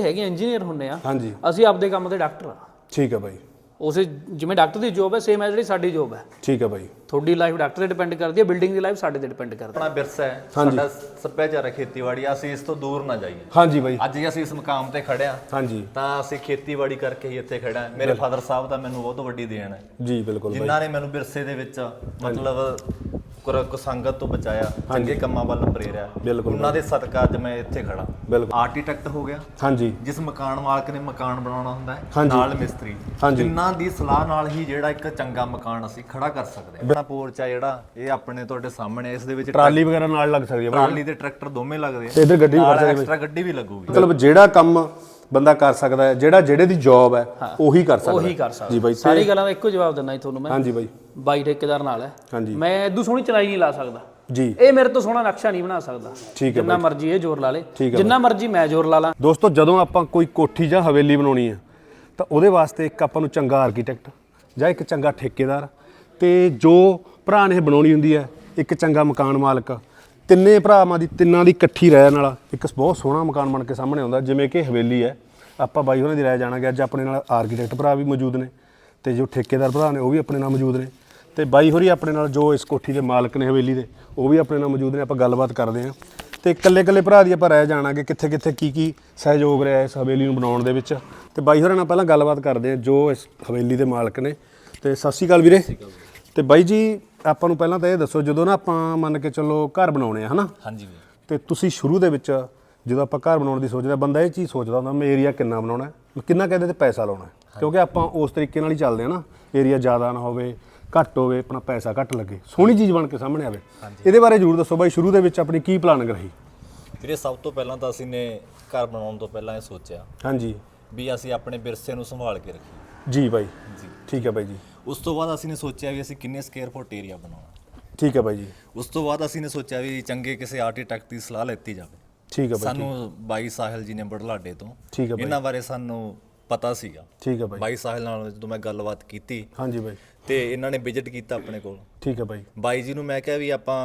ਹੈਗੇ ਇੰਜੀਨੀਅਰ ਹੁੰਨੇ ਆ ਹਾਂਜੀ। ਅਸੀਂ ਆਪਦੇ ਕੰਮ ਦੇ ਡਾਕਟਰ ਆ। ਠੀਕ ਹੈ ਬਾਈ। ਉਸੇ ਜਿਵੇਂ ਡਾਕਟਰ ਦੀ ਜੋਬ ਹੈ ਸੇਮ ਹੈ ਜਿਹੜੀ ਸਾਡੀ ਜੋਬ ਹੈ। ਠੀਕ ਹੈ ਬਾਈ। ਤੁਹਾਡੀ ਲਾਈਫ ਡਾਕਟਰ ਤੇ ਡਿਪੈਂਡ ਕਰਦੀ ਹੈ ਬਿਲਡਿੰਗ ਦੀ ਲਾਈਫ ਸਾਡੇ ਤੇ ਡਿਪੈਂਡ ਕਰਦੀ ਹੈ। ਆਪਣਾ ਵਿਰਸਾ ਹੈ ਸਾਡਾ ਸੱਭਿਆਚਾਰ ਹੈ ਖੇਤੀਬਾੜੀ ਅਸੀਂ ਇਸ ਤੋਂ ਦੂਰ ਨਾ ਜਾਈਏ। ਹਾਂਜੀ ਬਾਈ। ਅੱਜ ਜੇ ਅਸੀਂ ਇਸ ਮੁਕਾਮ ਤੇ ਖੜੇ ਆ ਹਾਂਜੀ। ਤਾਂ ਅਸੀਂ ਖੇਤੀਬਾੜੀ ਕਰਕੇ ਹੀ ਇੱਥੇ ਖੜਾ ਹਾਂ। ਮੇਰੇ ਫਾਦਰ ਸਾਹਿਬ ਦਾ ਮੈਨੂੰ ਬਹੁਤ ਵੱਡੀ ਦੇਣ ਹੈ। ਜੀ ਬਿਲਕੁਲ ਬਾਈ। ਜਿਨ੍ਹਾਂ ਨੇ ਮੈਨੂੰ ਵਿਰਸੇ ਦੇ ਵਿੱਚ ਮਤਲਬ ਕੁਰ- ਕੁਸੰਗਤ ਤੋਂ ਬਚਾਇਆ ਚੰਗੇ ਕੰਮਾਂ ਵੱਲ ਪ੍ਰੇਰਿਆ। ਬਿਲਕੁਲ ਉਹਨਾਂ ਦੇ ਸਦਕਾ ਅੱਜ ਮੈਂ ਇੱਥੇ ਖੜਾ ਬਿਲਕੁਲ। ਆਰਕੀਟੈਕਟ ਹੋ ਗਿਆ। ਹਾਂਜੀ। ਜਿਸ ਮਕਾਨ ਮਾਲਕ ਨੇ ਮਕਾਨ ਬਣਾਉਣਾ ਹੁੰਦਾ ਹੈ ਹਾਂਜੀ। ਨਾਲ ਮਿਸਤਰੀ। ਹਾਂਜੀ। ਜਿਨ੍ਹਾਂ ਦੀ ਸਲਾਹ ਨਾਲ ਹੀ ਜਿਹੜਾ ਇੱਕ ਚੰਗਾ ਮਕਾਨ ਅਸੀਂ ਖੜਾ ਕਰ ਸਕਦੇ ਹਾਂ। ਆਪਣਾ ਪੋਰਚ ਆ ਜਿਹੜਾ ਇਹ ਆਪਣੇ ਤੁਹਾਡੇ ਸਾਹਮਣੇ ਹੈ। ਇਸ ਦੇ ਵਿੱਚ ਟਰਾਲੀ ਵਗੈਰਾ ਨਾਲ ਲੱਗ ਸਕਦੀ ਹੈ ਟਰਾਲੀ ਤੇ ਟਰੈਕਟਰ ਦੋਵੇਂ ਲੱਗਦੇ ਆ। ਤੇ ਇੱਧਰ ਗੱਡੀ ਵੀ ਨਾਲ ਐਕਸਟਰਾ ਗੱਡੀ ਵੀ ਲੱਗੂਗੀ। ਮਤਲਬ ਜਿਹੜਾ ਕੰਮ ਬੰਦਾ ਕਰ ਸਕਦਾ ਹੈ ਜਿਹੜਾ ਜਿਹੜੇ ਦੀ ਜੌਬ ਹੈ ਉਹੀ ਕਰ ਸਕਦਾ ਉਹੀ ਹੈ। ਕਰ ਸਕਦਾ। ਜੀ ਬਾਈ ਸਾਰੀ ਗੱਲਾਂ ਦਾ ਇੱਕੋ ਜਵਾਬ ਦਿੰਦਾ ਜੀ ਤੁਹਾਨੂੰ ਮੈਂ। ਹਾਂਜੀ ਬਾਈ। ਬਾਈ ਠੇਕੇਦਾਰ ਨਾਲ ਹੈ। ਹਾਂਜੀ। ਮੈਂ ਇਦੋਂ ਸੋਹਣੀ ਚਲਾਈ ਨਹੀਂ ਲਾ ਸਕਦਾ। ਜੀ। ਇਹ ਮੇਰੇ ਤੋਂ ਸੋਹਣਾ ਨਕਸ਼ਾ ਨਹੀਂ ਬਣਾ ਸਕਦਾ। ਠੀਕ ਹੈ ਜਿੰਨਾ ਮਰਜ਼ੀ ਇਹ ਜ਼ੋਰ ਲਾ ਲੇ। ਠੀਕ ਹੈ ਜਿੰਨਾ ਮਰਜ਼ੀ ਮੈਂ ਜ਼ੋਰ ਲਾ ਲਾਂ। ਦੋਸਤੋ ਜਦੋਂ ਆਪਾਂ ਕੋਈ ਕੋਠੀ ਜਾਂ ਹਵੇਲੀ ਬਣਾਉਣੀ ਹੈ ਤਾਂ ਉਹਦੇ ਵਾਸਤੇ ਇੱਕ ਆਪਾਂ ਨੂੰ ਚੰਗਾ ਆਰਕੀਟੈਕਟ ਜਾਂ ਇੱਕ ਚੰਗਾ ਠੇਕੇਦਾਰ ਤੇ ਜੋ ਭਰਾ ਨੇ ਇਹ ਬਣਾਉਣੀ ਹੁੰਦੀ ਹੈ ਇੱਕ ਚੰਗਾ ਮਕਾਨ ਮਾਲਕ। ਤਿੰਨੇ ਭਰਾਵਾਂ ਦੀ ਤਿੰਨਾਂ ਦੀ ਇਕੱਠੀ ਰਹਿਣ ਵਾਲਾ ਇੱਕ ਬਹੁਤ ਸੋਹਣਾ ਮਕਾਨ ਬਣ ਕੇ ਸਾਹਮਣੇ ਆਉਂਦਾ ਜਿਵੇਂ ਕਿ ਹਵੇਲੀ ਹੈ। ਆਪਾਂ ਬਾਈ ਹੋਰਾਂ ਦੀ ਰਾਏ ਜਾਣਾਂਗੇ ਅੱਜ ਆਪਣੇ ਨਾਲ ਆਰਕੀਟੈਕਟ ਭਰਾ ਵੀ ਮੌਜੂਦ ਨੇ ਤੇ ਜੋ ਠੇਕੇਦਾਰ ਭਰਾ ਨੇ ਉਹ ਵੀ ਆਪਣੇ ਨਾਲ ਮੌਜੂਦ ਨੇ। ਤੇ ਬਾਈ ਹੋਰੀ ਆਪਣੇ ਨਾਲ ਜੋ ਇਸ ਕੋਠੀ ਦੇ ਮਾਲਕ ਨੇ ਹਵੇਲੀ ਦੇ ਉਹ ਵੀ ਆਪਣੇ ਨਾਲ ਮੌਜੂਦ ਨੇ ਆਪਾਂ ਗੱਲਬਾਤ ਕਰਦੇ ਹਾਂ। ਤੇ ਇਕੱਲੇ ਇਕੱਲੇ ਭਰਾ ਦੀ ਆਪਾਂ ਰਾਏ ਜਾਣਾਂਗੇ ਕਿੱਥੇ ਕਿੱਥੇ ਕੀ ਕੀ ਸਹਿਯੋਗ ਰਿਹਾ ਇਸ ਹਵੇਲੀ ਨੂੰ ਬਣਾਉਣ ਦੇ ਵਿੱਚ। ਤੇ ਬਾਈ ਹੋਰਾਂ ਨਾਲ ਪਹਿਲਾਂ ਗੱਲਬਾਤ ਕਰਦੇ ਹਾਂ ਜੋ ਇਸ ਹਵੇਲੀ ਦੇ ਮਾਲਕ ਨੇ। ਤੇ ਸਤਿ ਸ਼੍ਰੀ ਅਕਾਲ ਵੀਰੇ। ਤੇ ਬਾਈ ਜੀ ਆਪਾਂ ਨੂੰ ਪਹਿਲਾਂ ਤਾਂ ਇਹ ਦੱਸੋ ਜਦੋਂ ਨਾ ਆਪਾਂ ਮੰਨ ਕੇ ਚੱਲੋ ਘਰ ਬਣਾਉਣੇ ਆ ਹਨਾ? ਹਾਂਜੀ ਵੀ ਤੇ ਤੁਸੀਂ ਸ਼ੁਰੂ ਦੇ ਵਿੱਚ ਜਦੋਂ ਆਪਾਂ ਘਰ ਬਣਾਉਣ ਦੀ ਸੋਚਦੇ ਆ ਬੰਦਾ ਇਹ ਚੀਜ਼ ਸੋਚਦਾ ਹੁੰਦਾ ਮੈਂ ਏਰੀਆ ਕਿੰਨਾ ਬਣਾਉਣਾ ਹੈ ਕਿੰਨਾ ਕਹਿੰਦੇ ਤੇ ਪੈਸਾ ਲਾਉਣਾ ਕਿਉਂਕਿ ਆਪਾਂ ਉਸ ਤਰੀਕੇ ਨਾਲ ਹੀ ਚੱਲਦੇ ਆ ਨਾ ਏਰੀਆ ਜ਼ਿਆਦਾ ਨਾ ਹੋਵੇ ਘੱਟ ਹੋਵੇ ਆਪਣਾ ਪੈਸਾ ਘੱਟ ਲੱਗੇ। ਸੋਹਣੀ ਚੀਜ਼ ਬਣ ਕੇ ਸਾਹਮਣੇ ਆਵੇ। ਇਹਦੇ ਬਾਰੇ ਜ਼ਰੂਰ ਦੱਸੋ ਬਾਈ ਸ਼ੁਰੂ ਦੇ ਵਿੱਚ ਆਪਣੀ ਕੀ ਪਲਾਨਿੰਗ ਰਹੀ ਵੀਰੇ ਸਭ ਤੋਂ ਪਹਿਲਾਂ ਤਾਂ ਅਸੀਂ ਨੇ ਘਰ ਬਣਾਉਣ ਤੋਂ ਪਹਿਲਾਂ ਇਹ ਸੋਚਿਆ ਹਾਂਜੀ। ਵੀ ਅਸੀਂ ਆਪਣੇ ਵਿਰਸੇ ਨੂੰ ਸੰਭਾਲ ਕੇ ਰੱਖੀਏ। ਜੀ ਬਾਈ। ਠੀਕ ਹੈ ਬਾਈ ਜੀ। ਉਸ ਤੋਂ ਬਾਅਦ ਅਸੀਂ ਨੇ ਸੋਚਿਆ ਵੀ ਅਸੀਂ ਕਿੰਨੇ ਸਕੁਅਰ ਫੁੱਟ ਏਰੀਆ ਬਣਾਉਣਾ। ਠੀਕ ਹੈ ਬਾਈ ਜੀ। ਉਸ ਤੋਂ ਬਾਅਦ ਅਸੀਂ ਨੇ ਸੋਚਿਆ ਵੀ ਚੰਗੇ ਕਿਸੇ ਆਰਕੀਟੈਕਟ ਦੀ ਸਲਾਹ ਲੈਤੀ ਜਾਵੇ। ਠੀਕ ਹੈ ਬਾਈ ਸਾਨੂੰ ਬਾਈ ਸਾਹਿਲ ਜੀ ਨੇ ਬੜਲਾਡੇ ਤੋਂ। ਠੀਕ ਹੈ ਬਾਈ। ਇਹਨਾਂ ਬਾਰੇ ਸਾਨੂੰ ਪਤਾ ਸੀਗਾ। ਠੀਕ ਹੈ ਬਾਈ। ਬਾਈ ਸਾਹਿਲ ਨਾਲ ਜਦੋਂ ਮੈਂ ਗੱਲਬਾਤ ਕੀਤੀ। ਹਾਂਜੀ ਬਾਈ। ਤੇ ਇਹਨਾਂ ਨੇ ਵਿਜ਼ਿਟ ਕੀਤਾ ਆਪਣੇ ਕੋਲ। ਠੀਕ ਹੈ ਬਾਈ। ਬਾਈ ਜੀ ਨੂੰ ਮੈਂ ਕਿਹਾ ਵੀ ਆਪਾਂ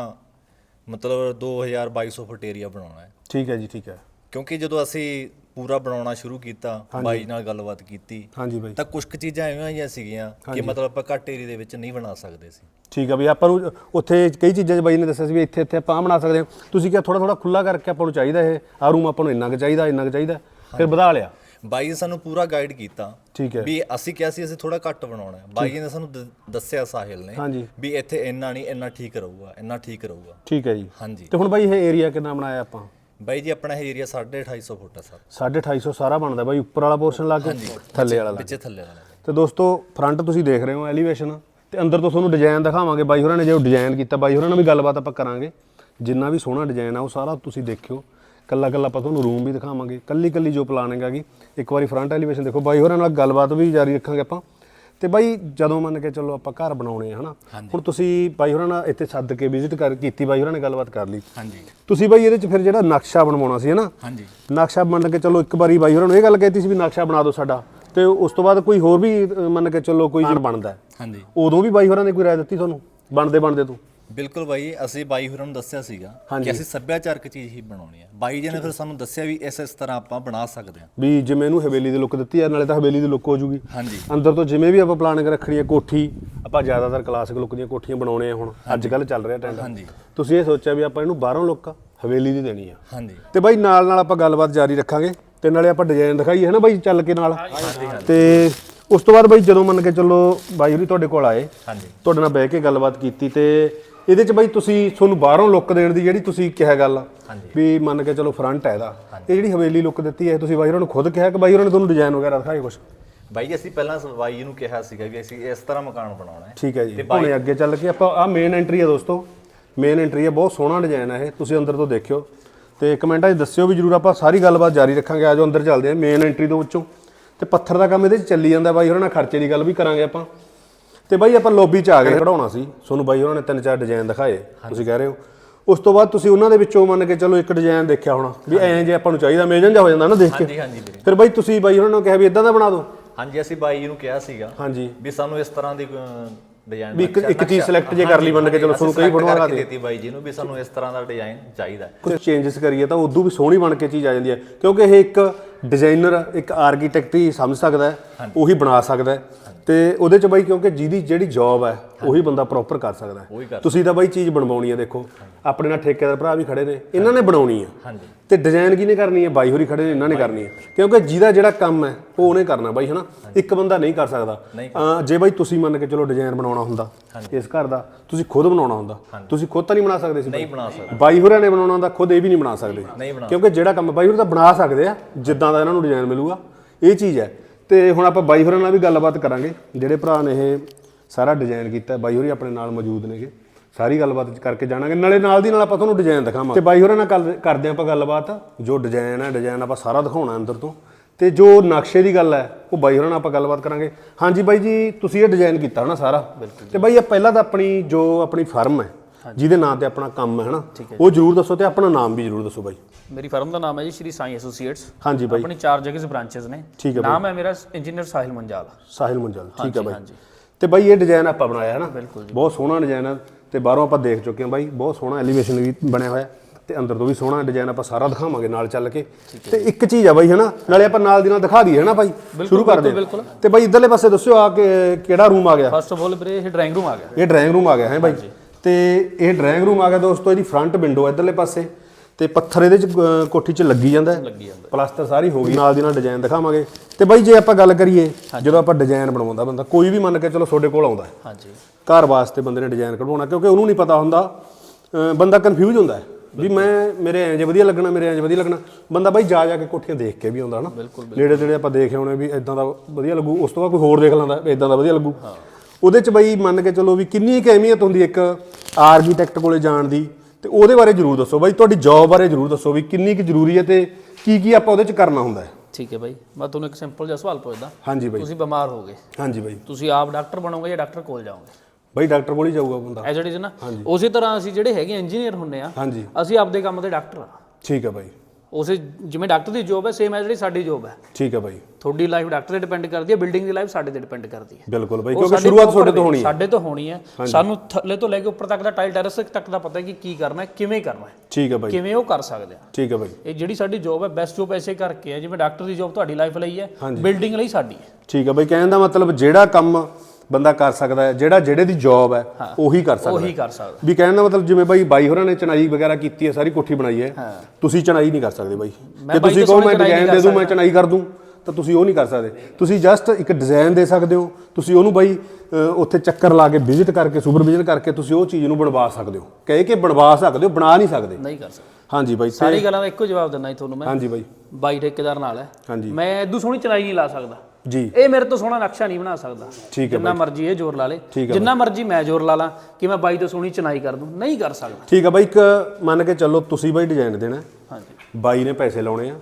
ਮਤਲਬ 2200 ਫੁੱਟ ਏਰੀਆ ਬਣਾਉਣਾ ਹੈ। ਠੀਕ ਹੈ ਜੀ ਠੀਕ ਹੈ। ਕਿਉਂਕਿ ਜਦੋਂ ਅਸੀਂ ਪੂਰਾ ਬਣਾਉਣਾ ਸ਼ੁਰੂ ਕੀਤਾ ਬਾਈ ਨਾਲ ਗੱਲਬਾਤ ਕੀਤੀ ਹਾਂਜੀ ਬਾਈ। ਤਾਂ ਕੁਝ ਕੁ ਚੀਜ਼ਾਂ ਐਵੇਂ ਆਈਆਂ ਸੀਗੀਆਂ ਕਿ ਮਤਲਬ ਆਪਾਂ ਘੱਟ ਏਰੀਆ ਦੇ ਵਿੱਚ ਨਹੀਂ ਬਣਾ ਸਕਦੇ ਸੀ। ਠੀਕ ਆ ਵੀ ਆਪਾਂ ਨੂੰ ਉੱਥੇ ਕਈ ਚੀਜ਼ਾਂ ਬਾਈ ਨੇ ਦੱਸਿਆ ਸੀ ਵੀ ਇੱਥੇ ਇੱਥੇ ਆਪਾਂ ਬਣਾ ਸਕਦੇ ਹਾਂ। ਤੁਸੀਂ ਕਿਹਾ ਥੋੜਾ ਥੋੜਾ ਖੁੱਲਾ ਕਰਕੇ ਆਪਾਂ ਨੂੰ ਚਾਹੀਦਾ ਇਹ। ਆਹ ਰੂਮ ਆਪਾਂ ਨੂੰ ਇੰਨਾ ਕੁ ਚਾਹੀਦਾ ਇੰਨਾ ਕੁ ਚਾਹੀਦਾ। ਫਿਰ ਵਧਾ ਲਿਆ। ਬਾਈ ਨੇ ਸਾਨੂੰ ਪੂਰਾ ਗਾਈਡ ਕੀਤਾ ਠੀਕ ਹੈ। ਵੀ ਅਸੀਂ ਕਿਹਾ ਸੀ ਅਸੀਂ ਥੋੜਾ ਘੱਟ ਬਣਾਉਣਾ ਹੈ। ਬਾਈ ਨੇ ਸਾਨੂੰ ਦ- ਦੱਸਿਆ ਸਾਹਿਲ ਨੇ ਹਾਂਜੀ। ਵੀ ਇੱਥੇ ਇੰਨਾ ਨਹੀਂ ਇੰਨਾ ਠੀਕ ਰਹੂਗਾ ਇੰਨਾ ਠੀਕ ਰਹੂਗਾ। ਠੀਕ ਹੈ ਜੀ। ਹਾਂਜੀ। ਤੇ ਹੁਣ ਬਾਈ ਇਹ ਏਰੀਆ ਕਿੰਨਾ ਬਣਾਇਆ ਆਪਾਂ? ਬਾਈ ਜੀ ਆਪਣਾ ਇਹ ਏਰੀਆ 250 ਫੁੱਟ ਹੈ ਸਰ। 250 ਸਾਰਾ ਬਣਦਾ ਬਾਈ ਉੱਪਰ ਵਾਲਾ ਪੋਰਸ਼ਨ ਲਾ ਕੇ ਥੱਲੇ ਵਾਲਾ ਲਾ ਕੇ। ਵਿੱਚੇ ਥੱਲੇ ਵਾਲਾ। ਤੇ ਦੋਸਤੋ ਫਰੰਟ ਤੁਸੀਂ ਦੇਖ ਰਹੇ ਹੋ ਐਲੀਵੇਸ਼ਨ ਤੇ ਅੰਦਰ ਤੋਂ ਤੁਹਾਨੂੰ ਡਿਜ਼ਾਈਨ ਦਿਖਾਵਾਂਗੇ। ਬਾਈ ਹੋਰਾਂ ਨੇ ਜੋ ਡਿਜ਼ਾਈਨ ਕੀਤਾ ਬਾਈ ਹੋਰਾਂ ਨਾਲ ਵੀ ਗੱਲਬਾਤ ਆਪਾਂ ਕਰਾਂਗੇ। ਜਿੰਨਾ ਵੀ ਸੋਹਣਾ ਡਿਜ਼ਾਈਨ ਆ ਉਹ ਸਾਰਾ ਤੁਸੀਂ ਦੇਖਿਓ। ਕੱਲਾ ਕੱਲਾ ਆਪਾਂ ਤੁਹਾਨੂੰ ਰੂਮ ਵੀ ਦਿਖਾਵਾਂਗੇ। ਕੱਲੀ ਕੱਲੀ ਜੋ ਪਲਾਨਿੰਗ ਹੈਗੀ ਇੱਕ ਵਾਰੀ ਫਰੰਟ ਐਲੀਵੇਸ਼ਨ ਦੇਖੋ। ਬਾਈ ਹੋਰਾਂ ਨਾਲ ਗੱਲਬਾਤ ਵੀ ਜਾਰੀ ਰੱਖਾਂਗੇ ਆਪਾਂ। ਤੇ ਬਾਈ ਜਦੋਂ ਮੰਨ ਕੇ ਚੱਲੋ ਆਪਾਂ ਘਰ ਬਣਾਉਣੇ ਆ ਹਨਾ? ਹੁਣ ਤੁਸੀਂ ਬਾਈ ਹੋਰਾਂ ਨਾਲ ਇੱਥੇ ਸੱਦ ਕੇ ਵਿਜ਼ਿਟ ਕਰ ਕੀਤੀ ਬਾਈ ਹੋਰਾਂ ਨੇ ਗੱਲਬਾਤ ਕਰ ਲਈ। ਹਾਂਜੀ। ਤੁਸੀਂ ਬਾਈ ਇਹਦੇ ਚ ਫਿਰ ਜਿਹੜਾ ਨਕਸ਼ਾ ਬਣਵਾਉਣਾ ਸੀ ਹਨਾ? ਹਾਂਜੀ। ਨਕਸ਼ਾ ਮੰਨ ਕੇ ਚੱਲੋ ਇੱਕ ਵਾਰੀ ਬਾਈ ਹੋਰਾਂ ਨੂੰ ਇਹ ਗੱਲ ਕਹਿਤੀ ਸੀ ਵੀ ਨਕਸ਼ਾ ਬਣਾ ਦਿਓ ਸਾਡਾ। ਤੇ ਉਸ ਤੋਂ ਬਾਅਦ ਕੋਈ ਹੋਰ ਵੀ ਮੰਨ ਕੇ ਚੱਲੋ ਕੋਈ ਬਣਦਾ। ਹਾਂਜੀ। ਉਦੋਂ ਵੀ ਬਾਈ ਹੋਰਾਂ ਨੇ ਕੋਈ ਰਾਏ ਦਿੱਤੀ ਤੁਹਾਨੂੰ? ਬਣਦੇ ਬਣਦੇ ਤੋਂ? ਬਿਲਕੁਲ ਬਾਈ ਅਸੀਂ ਬਾਈ ਹੋਰਾਂ ਨੂੰ ਦੱਸਿਆ ਸੀਗਾ ਕਿ ਅਸੀਂ ਸੱਭਿਆਚਾਰਕ ਚੀਜ਼ ਹੀ ਬਣਾਉਣੀ ਹੈ ਬਾਈ ਜੀ ਨੇ ਫਿਰ ਸਾਨੂੰ ਦੱਸਿਆ ਵੀ ਇਸ ਇਸ ਤਰ੍ਹਾਂ ਆਪਾਂ ਬਣਾ ਸਕਦੇ ਹਾਂ ਵੀ ਜਿਵੇਂ ਇਹਨੂੰ ਹਵੇਲੀ ਦੀ ਲੁੱਕ ਦਿੱਤੀ ਆ ਨਾਲੇ ਤਾਂ ਹਵੇਲੀ ਦੀ ਲੁੱਕ ਹੋ ਜੂਗੀ। ਹਾਂਜੀ। ਅੰਦਰ ਤੋਂ ਜਿਵੇਂ ਵੀ ਆਪਾਂ ਪਲਾਨਿੰਗ ਰੱਖਣੀ ਹੈ ਕੋਠੀ ਆਪਾਂ ਜ਼ਿਆਦਾਤਰ ਕਲਾਸਿਕ ਲੁੱਕ ਦੀਆਂ ਕੋਠੀਆਂ ਬਣਾਉਣੇ ਆ ਹੁਣ। ਅੱਜ ਕੱਲ ਚੱਲ ਰਿਹਾ ਟ੍ਰੈਂਡ ਹਾਂਜੀ। ਤੁਸੀਂ ਇਹ ਸੋਚਿਆ ਵੀ ਆਪਾਂ ਇਹਨੂੰ ਬਾਹਰੋਂ ਲੁੱਕ ਹਵੇਲੀ ਦੀ ਦੇਣੀ ਆ। ਹਾਂਜੀ। ਤੇ ਬਾਈ ਨਾਲ ਨਾਲ ਆਪਾਂ ਗੱਲਬਾਤ ਜਾਰੀ ਰੱਖਾਂਗੇ ਤੇ ਨਾਲੇ ਆਪਾਂ ਡਿਜ਼ਾਈਨ ਦਿਖਾਈਏ ਹਨਾ ਬਾਈ ਚੱਲ ਕੇ ਨਾਲ? ਤੇ ਉਸ ਤੋਂ ਬਾਅਦ ਬਾਈ ਜਦੋਂ ਮੰਨ ਕੇ ਚੱਲੋ ਬਾਈ ਹੋਰੀ ਤੁਹਾਡੇ ਕੋਲ ਆਏ ਹਾਂਜੀ। ਤੁਹਾਡੇ ਨਾਲ ਬਹਿ ਕੇ ਗੱਲਬਾਤ ਕੀਤੀ ਤੇ ਇਹਦੇ ਚ ਬਾਈ ਤੁਸੀਂ ਤੁਹਾਨੂੰ ਬਾਹਰੋਂ ਲੁੱਕ ਦੇਣ ਦੀ ਜਿਹੜੀ ਤੁਸੀਂ ਕਿਹਾ ਗੱਲ ਵੀ ਮੰਨ ਕੇ ਚਲੋ ਫਰੰਟ ਹੈ ਇਹਦਾ। ਇਹ ਜਿਹੜੀ ਹਵੇਲੀ ਲੁੱਕ ਦਿੱਤੀ ਹੈ ਤੁਸੀਂ ਬਾਈ ਹੋਰਾਂ ਨੂੰ ਖੁਦ ਕਿਹਾ ਕਿ ਬਾਈ ਹੋਰਾਂ ਨੇ ਤੁਹਾਨੂੰ ਡਿਜ਼ਾਈਨ ਵਗੈਰਾ ਦਿਖਾਏ ਕੁਝ ਬਾਈ ਅਸੀਂ ਪਹਿਲਾਂ ਬਾਈ ਨੂੰ ਕਿਹਾ ਸੀਗਾ ਵੀ ਅਸੀਂ ਇਸ ਤਰ੍ਹਾਂ ਮਕਾਨ ਬਣਾਉਣਾ ਹੈ। ਠੀਕ ਹੈ ਜੀ। ਹੁਣੇ ਅੱਗੇ ਚੱਲ ਕੇ ਆਪਾਂ ਆ ਮੇਨ ਐਂਟਰੀ ਹੈ ਦੋਸਤੋ। ਮੇਨ ਐਂਟਰੀ ਹੈ ਬਹੁਤ ਸੋਹਣਾ ਡਿਜ਼ਾਈਨ ਹੈ ਇਹ ਤੁਸੀਂ ਅੰਦਰ ਤੋਂ ਦੇਖਿਓ। ਤੇ ਕਮੈਂਟਾਂ 'ਚ ਦੱਸਿਓ ਵੀ ਜਰੂਰ ਆਪਾਂ ਸਾਰੀ ਗੱਲਬਾਤ ਜਾਰੀ ਰੱਖਾਂਗੇ। ਆਜੋ ਅੰਦਰ ਚੱਲਦੇ ਹਾਂ ਮੇਨ ਐਂਟਰੀ ਤੋਂ ਵਿੱਚੋਂ। ਤੇ ਪੱਥਰ ਦਾ ਕੰਮ ਇਹਦੇ 'ਚ ਚੱਲੀ ਜਾਂਦਾ ਬਾਈ ਹੋਰਾਂ ਨਾਲ ਖਰਚੇ ਦੀ ਗੱਲ ਵੀ ਕਰਾਂਗੇ ਆਪਾਂ। ਤੇ ਬਾਈ ਆਪਾਂ ਲੌਬੀ 'ਚ ਆ ਗਏ ਕਢਾਉਣਾ ਸੀ। ਤੁਹਾਨੂੰ ਬਾਈ ਹੋਰਾਂ ਨੇ ਤਿੰਨ ਚਾਰ ਡਿਜ਼ਾਈਨ ਦਿਖਾਏ ਤੁਸੀਂ ਕਹਿ ਰਹੇ ਹੋ। ਉਸ ਤੋਂ ਬਾਅਦ ਤੁਸੀਂ ਉਹਨਾਂ ਦੇ ਵਿੱਚੋਂ ਮੰਨ ਕੇ ਚਲੋ ਇੱਕ ਡਿਜ਼ਾਈਨ ਦੇਖਿਆ ਹੋਣਾ ਵੀ ਐਂ ਜੇ ਆਪਾਂ ਨੂੰ ਚਾਹੀਦਾ ਮੇਜਨ ਜਾ ਹੋ ਜਾਂਦਾ ਨਾ ਦੇਖ ਕੇ। ਹਾਂਜੀ ਹਾਂਜੀ ਵੀਰੇ। ਫਿਰ ਬਾਈ ਤੁਸੀਂ ਬਾਈ ਹੋਰਾਂ ਨੂੰ ਕਿਹਾ ਵੀ ਇਦਾਂ ਦਾ ਬਣਾ ਦਿਓ। ਹਾਂਜੀ ਅਸੀਂ ਬਾਈ ਜੀ ਨੂੰ ਕਿਹਾ ਸੀਗਾ ਹਾਂਜੀ। ਵੀ ਸਾਨੂੰ ਇਸ ਤਰ੍ਹਾਂ ਦੀ ਡਿਜ਼ਾਈਨ ਵੀ ਇੱਕ ਇੱਕ ਚੀਜ਼ ਸਿਲੈਕਟ ਜੇ ਕਰ ਲਈ ਮੰਨ ਕੇ ਚਲੋ ਤੁਹਾਨੂੰ ਕਈ ਦਿਖਾ ਦੇ ਦਿੱਤੀ ਬਾਈ ਜੀ ਨੂੰ ਵੀ ਸਾਨੂੰ ਇਸ ਤਰ੍ਹਾਂ ਦਾ ਡਿਜ਼ਾਈਨ ਚਾਹੀਦਾ। ਕੁਝ ਚੇਂਜਸ ਕਰੀਏ ਤਾਂ ਉਦੋਂ ਵੀ ਸੋਹਣੀ ਬਣ ਕੇ ਚੀਜ਼ ਆ ਜਾਂਦੀ ਹੈ। ਕਿਉਂਕਿ ਇਹ ਇੱਕ ਡਿਜ਼ਾਈਨਰ ਇੱਕ ਆਰਕੀਟੈਕਟ ਹੀ ਸਮਝ ਸਕਦਾ ਹੈ ਉਹੀ ਬਣਾ ਸਕਦਾ ਹੈ। ਤੇ ਉਹਦੇ ਚ ਬਾਈ ਕਿਉਂਕਿ ਜਿਹਦੀ ਜਿਹੜੀ ਜੌਬ ਹੈ ਉਹੀ ਬੰਦਾ ਪ੍ਰੋਪਰ ਕਰ ਸਕਦਾ ਹੈ। ਤੁਸੀਂ ਤਾਂ ਬਾਈ ਚੀਜ਼ ਬਣਵਾਉਣੀ ਹੈ ਦੇਖੋ। ਆਪਣੇ ਨਾਲ ਠੇਕੇਦਾਰ ਭਰਾ ਵੀ ਖੜੇ ਨੇ ਇਹਨਾਂ ਨੇ ਬਣਾਉਣੀ ਹੈ। ਹਾਂਜੀ। ਤੇ ਡਿਜ਼ਾਈਨ ਕਿਹਨੇ ਕਰਨੀ ਹੈ? ਬਾਈ ਹੋਰੀ ਖੜੇ ਨੇ ਇਹਨਾਂ ਨੇ ਕਰਨੀ ਹੈ। ਕਿਉਂਕਿ ਜਿਹਦਾ ਜਿਹੜਾ ਕੰਮ ਹੈ ਉਹ ਉਹਨੇ ਕਰਨਾ ਬਾਈ ਹਨਾ? ਇੱਕ ਬੰਦਾ ਨਹੀਂ ਕਰ ਸਕਦਾ। ਜੇ ਬਾਈ ਤੁਸੀਂ ਮੰਨ ਕੇ ਚਲੋ ਡਿਜ਼ਾਈਨ ਬਣਾਉਣਾ ਹੁੰਦਾ ਇਸ ਘਰ ਦਾ ਤੁਸੀਂ ਖੁਦ ਬਣਾਉਣਾ ਹੁੰਦਾ। ਤੁਸੀਂ ਖੁਦ ਤਾਂ ਨਹੀਂ ਬਣਾ ਸਕਦੇ ਸੀ ਨਹੀਂ ਬਣਾ ਸਕਦੇ। ਬਾਈ ਹੋਰਾਂ ਨੇ ਬਣਾਉਣਾ ਹੁੰਦਾ ਖੁਦ ਇਹ ਵੀ ਨਹੀਂ ਬਣਾ ਸਕਦੇ। ਕਿਉਂਕਿ ਜਿਹੜਾ ਕੰਮ ਬਾਈ ਹੋਰਾਂ ਤਾਂ ਬਣਾ ਸਕਦੇ ਆ ਜਿੱਦਾਂ ਦਾ ਇਹਨਾਂ ਨੂੰ ਡਿਜ਼ਾਈਨ ਮਿਲੂਗਾ। ਇਹ ਚੀਜ਼ ਹੈ। ਤੇ ਹੁਣ ਆਪਾਂ ਬਾਈ ਹੋਰਾਂ ਨਾਲ ਵੀ ਗੱਲਬਾਤ ਕਰਾਂਗੇ। ਜਿਹੜੇ ਭਰਾ ਨੇ ਇਹ ਸਾਰਾ ਡਿਜ਼ਾਈਨ ਕੀਤਾ ਬਾਈ ਹੋਰੀ ਆਪਣੇ ਨਾਲ ਮੌਜੂਦ ਨੇਗੇ। ਸਾਰੀ ਗੱਲਬਾਤ ਕਰਕੇ ਜਾਣਾਂਗੇ। ਨਾਲੇ ਨਾਲ ਦੀ ਨਾਲ ਆਪਾਂ ਤੁਹਾਨੂੰ ਡਿਜ਼ਾਈਨ ਦਿਖਾਵਾਂਗੇ। ਤੇ ਬਾਈ ਹੋਰਾਂ ਨਾਲ ਕਰਦੇ ਆਪਾਂ ਗੱਲਬਾਤ। ਜੋ ਡਿਜ਼ਾਈਨ ਹੈ ਡਿਜ਼ਾਈਨ ਆਪਾਂ ਸਾਰਾ ਦਿਖਾਉਣਾ ਅੰਦਰ ਤੋਂ। ਤੇ ਜੋ ਨਕਸ਼ੇ ਦੀ ਗੱਲ ਹੈ ਉਹ ਬਾਈ ਹੋਰਾਂ ਨਾਲ ਆਪਾਂ ਗੱਲਬਾਤ ਕਰਾਂਗੇ। ਹਾਂਜੀ ਬਾਈ ਜੀ ਤੁਸੀਂ ਇਹ ਡਿਜ਼ਾਈਨ ਕੀਤਾ ਹਨਾ ਸਾਰਾ। ਤੇ ਬਾਈ ਇਹ ਪਹਿਲਾਂ ਤਾਂ ਆਪਣੀ ਜੋ ਆਪਣੀ ਫਰਮ ਹੈ ਜਿਹਦੇ ਨਾਂ ਤੇ ਆਪਣਾ ਕੰਮ ਹੈ ਹਨਾ? ਉਹ ਜਰੂਰ ਦੱਸੋ ਤੇ ਆਪਣਾ ਨਾਮ ਵੀ ਜਰੂਰ ਦੱਸੋ ਬਾਈ। ਮੇਰੀ ਫਰਮ ਦਾ ਨਾਮ ਹੈ ਜੀ ਸ਼੍ਰੀ ਸਾਈ ਐਸੋਸੀਏਟਸ। ਹਾਂਜੀ ਬਾਈ। ਆਪਣੀ ਚਾਰ ਜਗ੍ਹਾ ਬ੍ਰਾਂਚਸ ਨੇ। ਨਾਮ ਹੈ ਮੇਰਾ ਇੰਜੀਨੀਅਰ ਸਾਹਿਲ ਮੰਜਾਲ। ਸਾਹਿਲ ਮੁੰਜਲ ਠੀਕ ਹੈ ਬਾਈ। ਤੇ ਬਾਈ ਇਹ ਡਿਜ਼ਾਈਨ ਆਪਾਂ ਬਣਾਇਆ ਹੈ ਨਾ ਬਹੁਤ ਸੋਹਣਾ ਡਿਜ਼ਾਈਨ ਹੈ ਤੇ ਬਾਹਰੋਂ ਆਪਾਂ ਦੇਖ ਚੁੱਕੇ ਹਾਂ ਬਾਈ ਬਹੁਤ ਸੋਹਣਾ ਐਲੀਵੇਸ਼ਨ ਵੀ ਬਣਿਆ ਹੋਇਆ ਤੇ ਅੰਦਰ ਤੋਂ ਵੀ ਸੋਹਣਾ ਡਿਜ਼ਾਈਨ ਆਪਾਂ ਸਾਰਾ ਦਿਖਾਵਾਂਗੇ ਨਾਲ ਚੱਲ ਕੇ। ਤੇ ਇੱਕ ਚੀਜ਼ ਆ ਬਾਈ ਹਨਾ? ਨਾਲੇ ਆਪਾਂ ਨਾਲ ਦੀ ਨਾਲ ਦਿਖਾ ਦਈਏ ਹਨਾ ਬਾਈ? ਸ਼ੁਰੂ ਕਰਦੇ ਹਾਂ। ਤੇ ਬਾਈ ਇਧਰਲੇ ਪਾਸੇ ਦੱਸਿਓ ਆ ਕਿ ਕਿਹੜਾ ਰੂਮ ਆ ਗਿਆ? ਫਸਟ ਆਫ ਆਲ ਵੀਰੇ ਇਹ ਡਰਾਇੰਗ ਰੂਮ ਆ ਗਿਆ। ਇਹ ਡਰਾਇੰਗ ਰੂਮ ਆ ਗਿਆ ਹੈ ਬਾਈ? ਤੇ ਇਹ ਡਰਾਇੰਗ ਰੂਮ ਆ ਗਿਆ ਦੋਸਤੋ ਇਹਦੀ ਫਰੰਟ ਵਿੰਡੋ ਇਧਰਲੇ ਪਾਸੇ। ਤੇ ਪੱਥਰ ਇਹਦੇ ਚ ਕੋਠੀ ਚ ਲੱਗੀ ਜਾਂਦਾ ਹੈ। ਲੱਗੀ ਜਾਂਦਾ ਪਲਾਸਟਰ ਸਾਰੀ ਹੋ ਗਈ। ਨਾਲ ਦੀ ਨਾਲ ਡਿਜ਼ਾਈਨ ਦਿਖਾਵਾਂਗੇ। ਤੇ ਬਾਈ ਜੇ ਆਪਾਂ ਗੱਲ ਕਰੀਏ ਜਦੋਂ ਆਪਾਂ ਡਿਜ਼ਾਈਨ ਬਣਾਉਂਦਾ ਬੰਦਾ ਕੋਈ ਵੀ ਮੰਨ ਕੇ ਚਲੋ ਤੁਹਾਡੇ ਕੋਲ ਆਉਂਦਾ ਹੈ। ਹਾਂਜੀ। ਘਰ ਵਾਸਤੇ ਬੰਦੇ ਨੇ ਡਿਜ਼ਾਈਨ ਕਢਵਾਉਣਾ ਕਿਉਂਕਿ ਉਹਨੂੰ ਨਹੀਂ ਪਤਾ ਹੁੰਦਾ ਬੰਦਾ ਕਨਫਿਊਜ਼ ਹੁੰਦਾ ਹੈ। ਵੀ ਮੈਂ ਮੇਰੇ ਐਂ ਜੇ ਵਧੀਆ ਲੱਗਣਾ ਮੇਰੇ ਐਂ ਜੇ ਵਧੀਆ ਲੱਗਣਾ। ਬੰਦਾ ਬਾਈ ਜਾ ਜਾ ਕੇ ਕੋਠੀਆਂ ਦੇਖ ਕੇ ਵੀ ਆਉਂਦਾ ਨਾ ਨੇੜੇ ਤੇੜੇ ਆਪਾਂ ਦੇਖੇ ਹੋਣੇ ਵੀ ਇਦਾਂ ਦਾ ਵਧੀਆ ਲੱਗੂ ਉਸ ਤੋਂ ਬਾਅਦ ਕੋਈ ਹੋਰ ਦੇਖ ਲੈਂਦਾ ਇਦਾਂ ਦਾ ਵਧੀਆ ਲੱਗੂ। ਉਹਦੇ ਚ ਬਾਈ ਮੰਨ ਕੇ ਚੱਲੋ ਵੀ ਕਿੰਨੀ ਕੁ ਅਹਿਮੀਅਤ ਹੁੰਦੀ ਇੱਕ ਆਰਕੀਟੈਕਟ ਕੋਲੇ ਜਾਣ ਦੀ ਤੇ ਉਹਦੇ ਬਾਰੇ ਜਰੂਰ ਦੱਸੋ। ਬਾਈ ਤੁਹਾਡੀ ਜੌਬ ਬਾਰੇ ਜਰੂਰ ਦੱਸੋ ਵੀ ਕਿੰਨੀ ਕੁ ਜ਼ਰੂਰੀ ਹੈ ਤੇ ਕੀ ਕੀ ਆਪਾਂ ਉਹਦੇ ਚ ਕਰਨਾ ਹੁੰਦਾ ਹੈ। ਠੀਕ ਹੈ ਬਾਈ। ਮੈਂ ਤੁਹਾਨੂੰ ਇੱਕ ਸਿੰਪਲ ਜਿਹਾ ਸਵਾਲ ਪੁੱਛਦਾ। ਹਾਂਜੀ ਬਾਈ। ਤੁਸੀਂ ਬਿਮਾਰ ਹੋ ਗਏ ਹਾਂਜੀ ਬਾਈ। ਤੁਸੀਂ ਆਪ ਡਾਕਟਰ ਬਣੋਗੇ ਜਾਂ ਡਾਕਟਰ ਕੋਲ ਜਾਓਗੇ? ਬਾਈ ਡਾਕਟਰ ਕੋਲ ਹੀ ਜਾਊਗਾ ਬੰਦਾ। ਐਜ਼ ਇਟ ਇਜ਼ ਨਾ। ਉਸੇ ਤਰ੍ਹਾਂ ਅਸੀਂ ਜਿਹੜੇ ਹੈਗੇ ਇੰਜੀਨੀਅਰ ਹੁੰਨੇ ਆ ਹਾਂਜੀ। ਅਸੀਂ ਆਪਦੇ ਕੰਮ ਦੇ ਡਾਕਟਰ ਆ। ਠੀਕ ਹੈ ਬਾਈ। ਉਸੇ ਜਿਵੇਂ ਡਾਕਟਰ ਦੀ ਜੋਬ ਹੈ ਸੇਮ ਹੈ ਜਿਹੜੀ ਸਾਡੀ ਜੋਬ ਹੈ। ਠੀਕ ਹੈ ਬਾਈ। ਤੁਹਾਡੀ ਲਾਈਫ ਡਾਕਟਰ ਤੇ ਡਿਪੈਂਡ ਕਰਦੀ ਹੈ ਬਿਲਡਿੰਗ ਦੀ ਲਾਈਫ ਸਾਡੇ ਤੇ ਡਿਪੈਂਡ ਕਰਦੀ ਹੈ। ਬਿਲਕੁਲ ਬਾਈ ਕਿਉਂਕਿ ਸ਼ੁਰੂਆਤ ਤੁਹਾਡੇ ਤੋਂ ਹੋਣੀ ਹੈ। ਸਾਡੇ ਤੋਂ ਹੋਣੀ ਹੈ। ਸਾਨੂੰ ਥੱਲੇ ਤੋਂ ਲੈ ਕੇ ਉੱਪਰ ਤੱਕ ਦਾ ਟਾਈਲ ਟੈਰਸ ਤੱਕ ਦਾ ਪਤਾ ਹੈ ਕਿ ਕੀ ਕਰਨਾ ਹੈ ਕਿਵੇਂ ਕਰਨਾ ਹੈ ਠੀਕ ਹੈ ਬਾਈ। ਕਿਵੇਂ ਉਹ ਕਰ ਸਕਦੇ ਆ। ਠੀਕ ਹੈ ਬਾਈ। ਇਹ ਜਿਹੜੀ ਸਾਡੀ ਜੋਬ ਹੈ ਬੈਸਟ ਜੋਬ ਐਸੇ ਕਰਕੇ ਹੈ ਜਿਵੇਂ ਡਾਕਟਰ ਦੀ ਜੋਬ ਤੁਹਾਡੀ ਲਾਈਫ ਲਈ ਹੈ ਬਿਲਡਿੰਗ ਲਈ ਸਾਡੀ ਹੈ। ਠੀਕ ਹੈ ਬਾਈ ਕਹਿਣ ਦਾ ਮਤਲਬ ਜਿਹੜਾ ਕੰਮ ਬੰਦਾ ਕਰ ਸਕਦਾ ਹੈ ਜਿਹੜਾ ਜਿਹੜੇ ਦੀ ਜੌਬ ਹੈ ਉਹੀ ਕਰ ਸਕਦਾ ਉਹੀ ਕਰ ਸਕਦਾ। ਵੀ ਕਹਿਣ ਦਾ ਮਤਲਬ ਜਿਵੇਂ ਬਾਈ ਬਾਈ ਹੋਰਾਂ ਨੇ ਚਣਾਈ ਵਗੈਰਾ ਕੀਤੀ ਹੈ ਸਾਰੀ ਕੋਠੀ ਬਣਾਈ ਹੈ ਤੁਸੀਂ ਚਣਾਈ ਨਹੀਂ ਕਰ ਸਕਦੇ ਬਾਈ। ਜੇ ਤੁਸੀਂ ਕਹੋ ਮੈਂ ਡਿਜ਼ਾਈਨ ਦੇ ਦੂੰ ਮੈਂ ਚਣਾਈ ਕਰ ਦੂੰ ਤਾਂ ਤੁਸੀਂ ਉਹ ਨਹੀਂ ਕਰ ਸਕਦੇ। ਤੁਸੀਂ ਜਸਟ ਇੱਕ ਡਿਜ਼ਾਈਨ ਦੇ ਸਕਦੇ ਹੋ ਤੁਸੀਂ ਉਹਨੂੰ ਬਾਈ ਉੱਥੇ ਚੱਕਰ ਲਾ ਕੇ ਵਿਜ਼ਿਟ ਕਰਕੇ ਸੁਪਰਵਿਜ਼ਨ ਕਰਕੇ ਤੁਸੀਂ ਉਹ ਚੀਜ਼ ਨੂੰ ਬਣਵਾ ਸਕਦੇ ਹੋ। ਕਹੇ ਕਿ ਬਣਵਾ ਸਕਦੇ ਹੋ ਬਣਾ ਨਹੀਂ ਸਕਦੇ। ਨਹੀਂ ਕਰ ਸਕਦਾ। ਹਾਂਜੀ ਬਾਈ ਸਾਰੀ ਗੱਲਾਂ ਦਾ ਇੱਕੋ ਜਵਾਬ ਦਿੰਦਾ ਜੀ ਤੁਹਾਨੂੰ ਮੈਂ। ਹਾਂਜੀ ਬਾਈ। ਬਾਈ ਠੇਕੇਦਾਰ ਨਾਲ ਹੈ। ਮੈਂ ਇਦੋਂ ਸੋਹਣੀ ਚਲਾਈ ਨਹੀਂ ਲਾ ਸਕਦਾ। ਜੀ। ਇਹ ਮੇਰੇ ਤੋਂ ਸੋਹਣਾ ਨਕਸ਼ਾ ਨਹੀਂ ਬਣਾ ਸਕਦਾ। ਠੀਕ ਹੈ ਜਿੰਨਾ ਮਰਜ਼ੀ ਇਹ ਜ਼ੋਰ ਲਾ ਲੇ। ਜਿੰਨਾ ਮਰਜ਼ੀ ਮੈਂ ਜ਼ੋਰ ਲਾ ਲਾਂ ਕਿ ਮੈਂ ਬਾਈ ਤੋਂ ਸੋਹਣੀ ਚਨਾਈ ਕਰ ਦੂੰ ਨਹੀਂ ਕਰ ਸਕਦਾ। ਠੀਕ ਹੈ ਬਾਈ ਇੱਕ ਮੰਨ ਕੇ ਚੱਲੋ ਤੁਸੀਂ ਬਾਈ ਡਿਜ਼ਾਈਨ ਦੇਣਾ। ਹਾਂਜੀ। ਬਾਈ ਨੇ ਪੈਸੇ ਲਾਉਣੇ ਆ।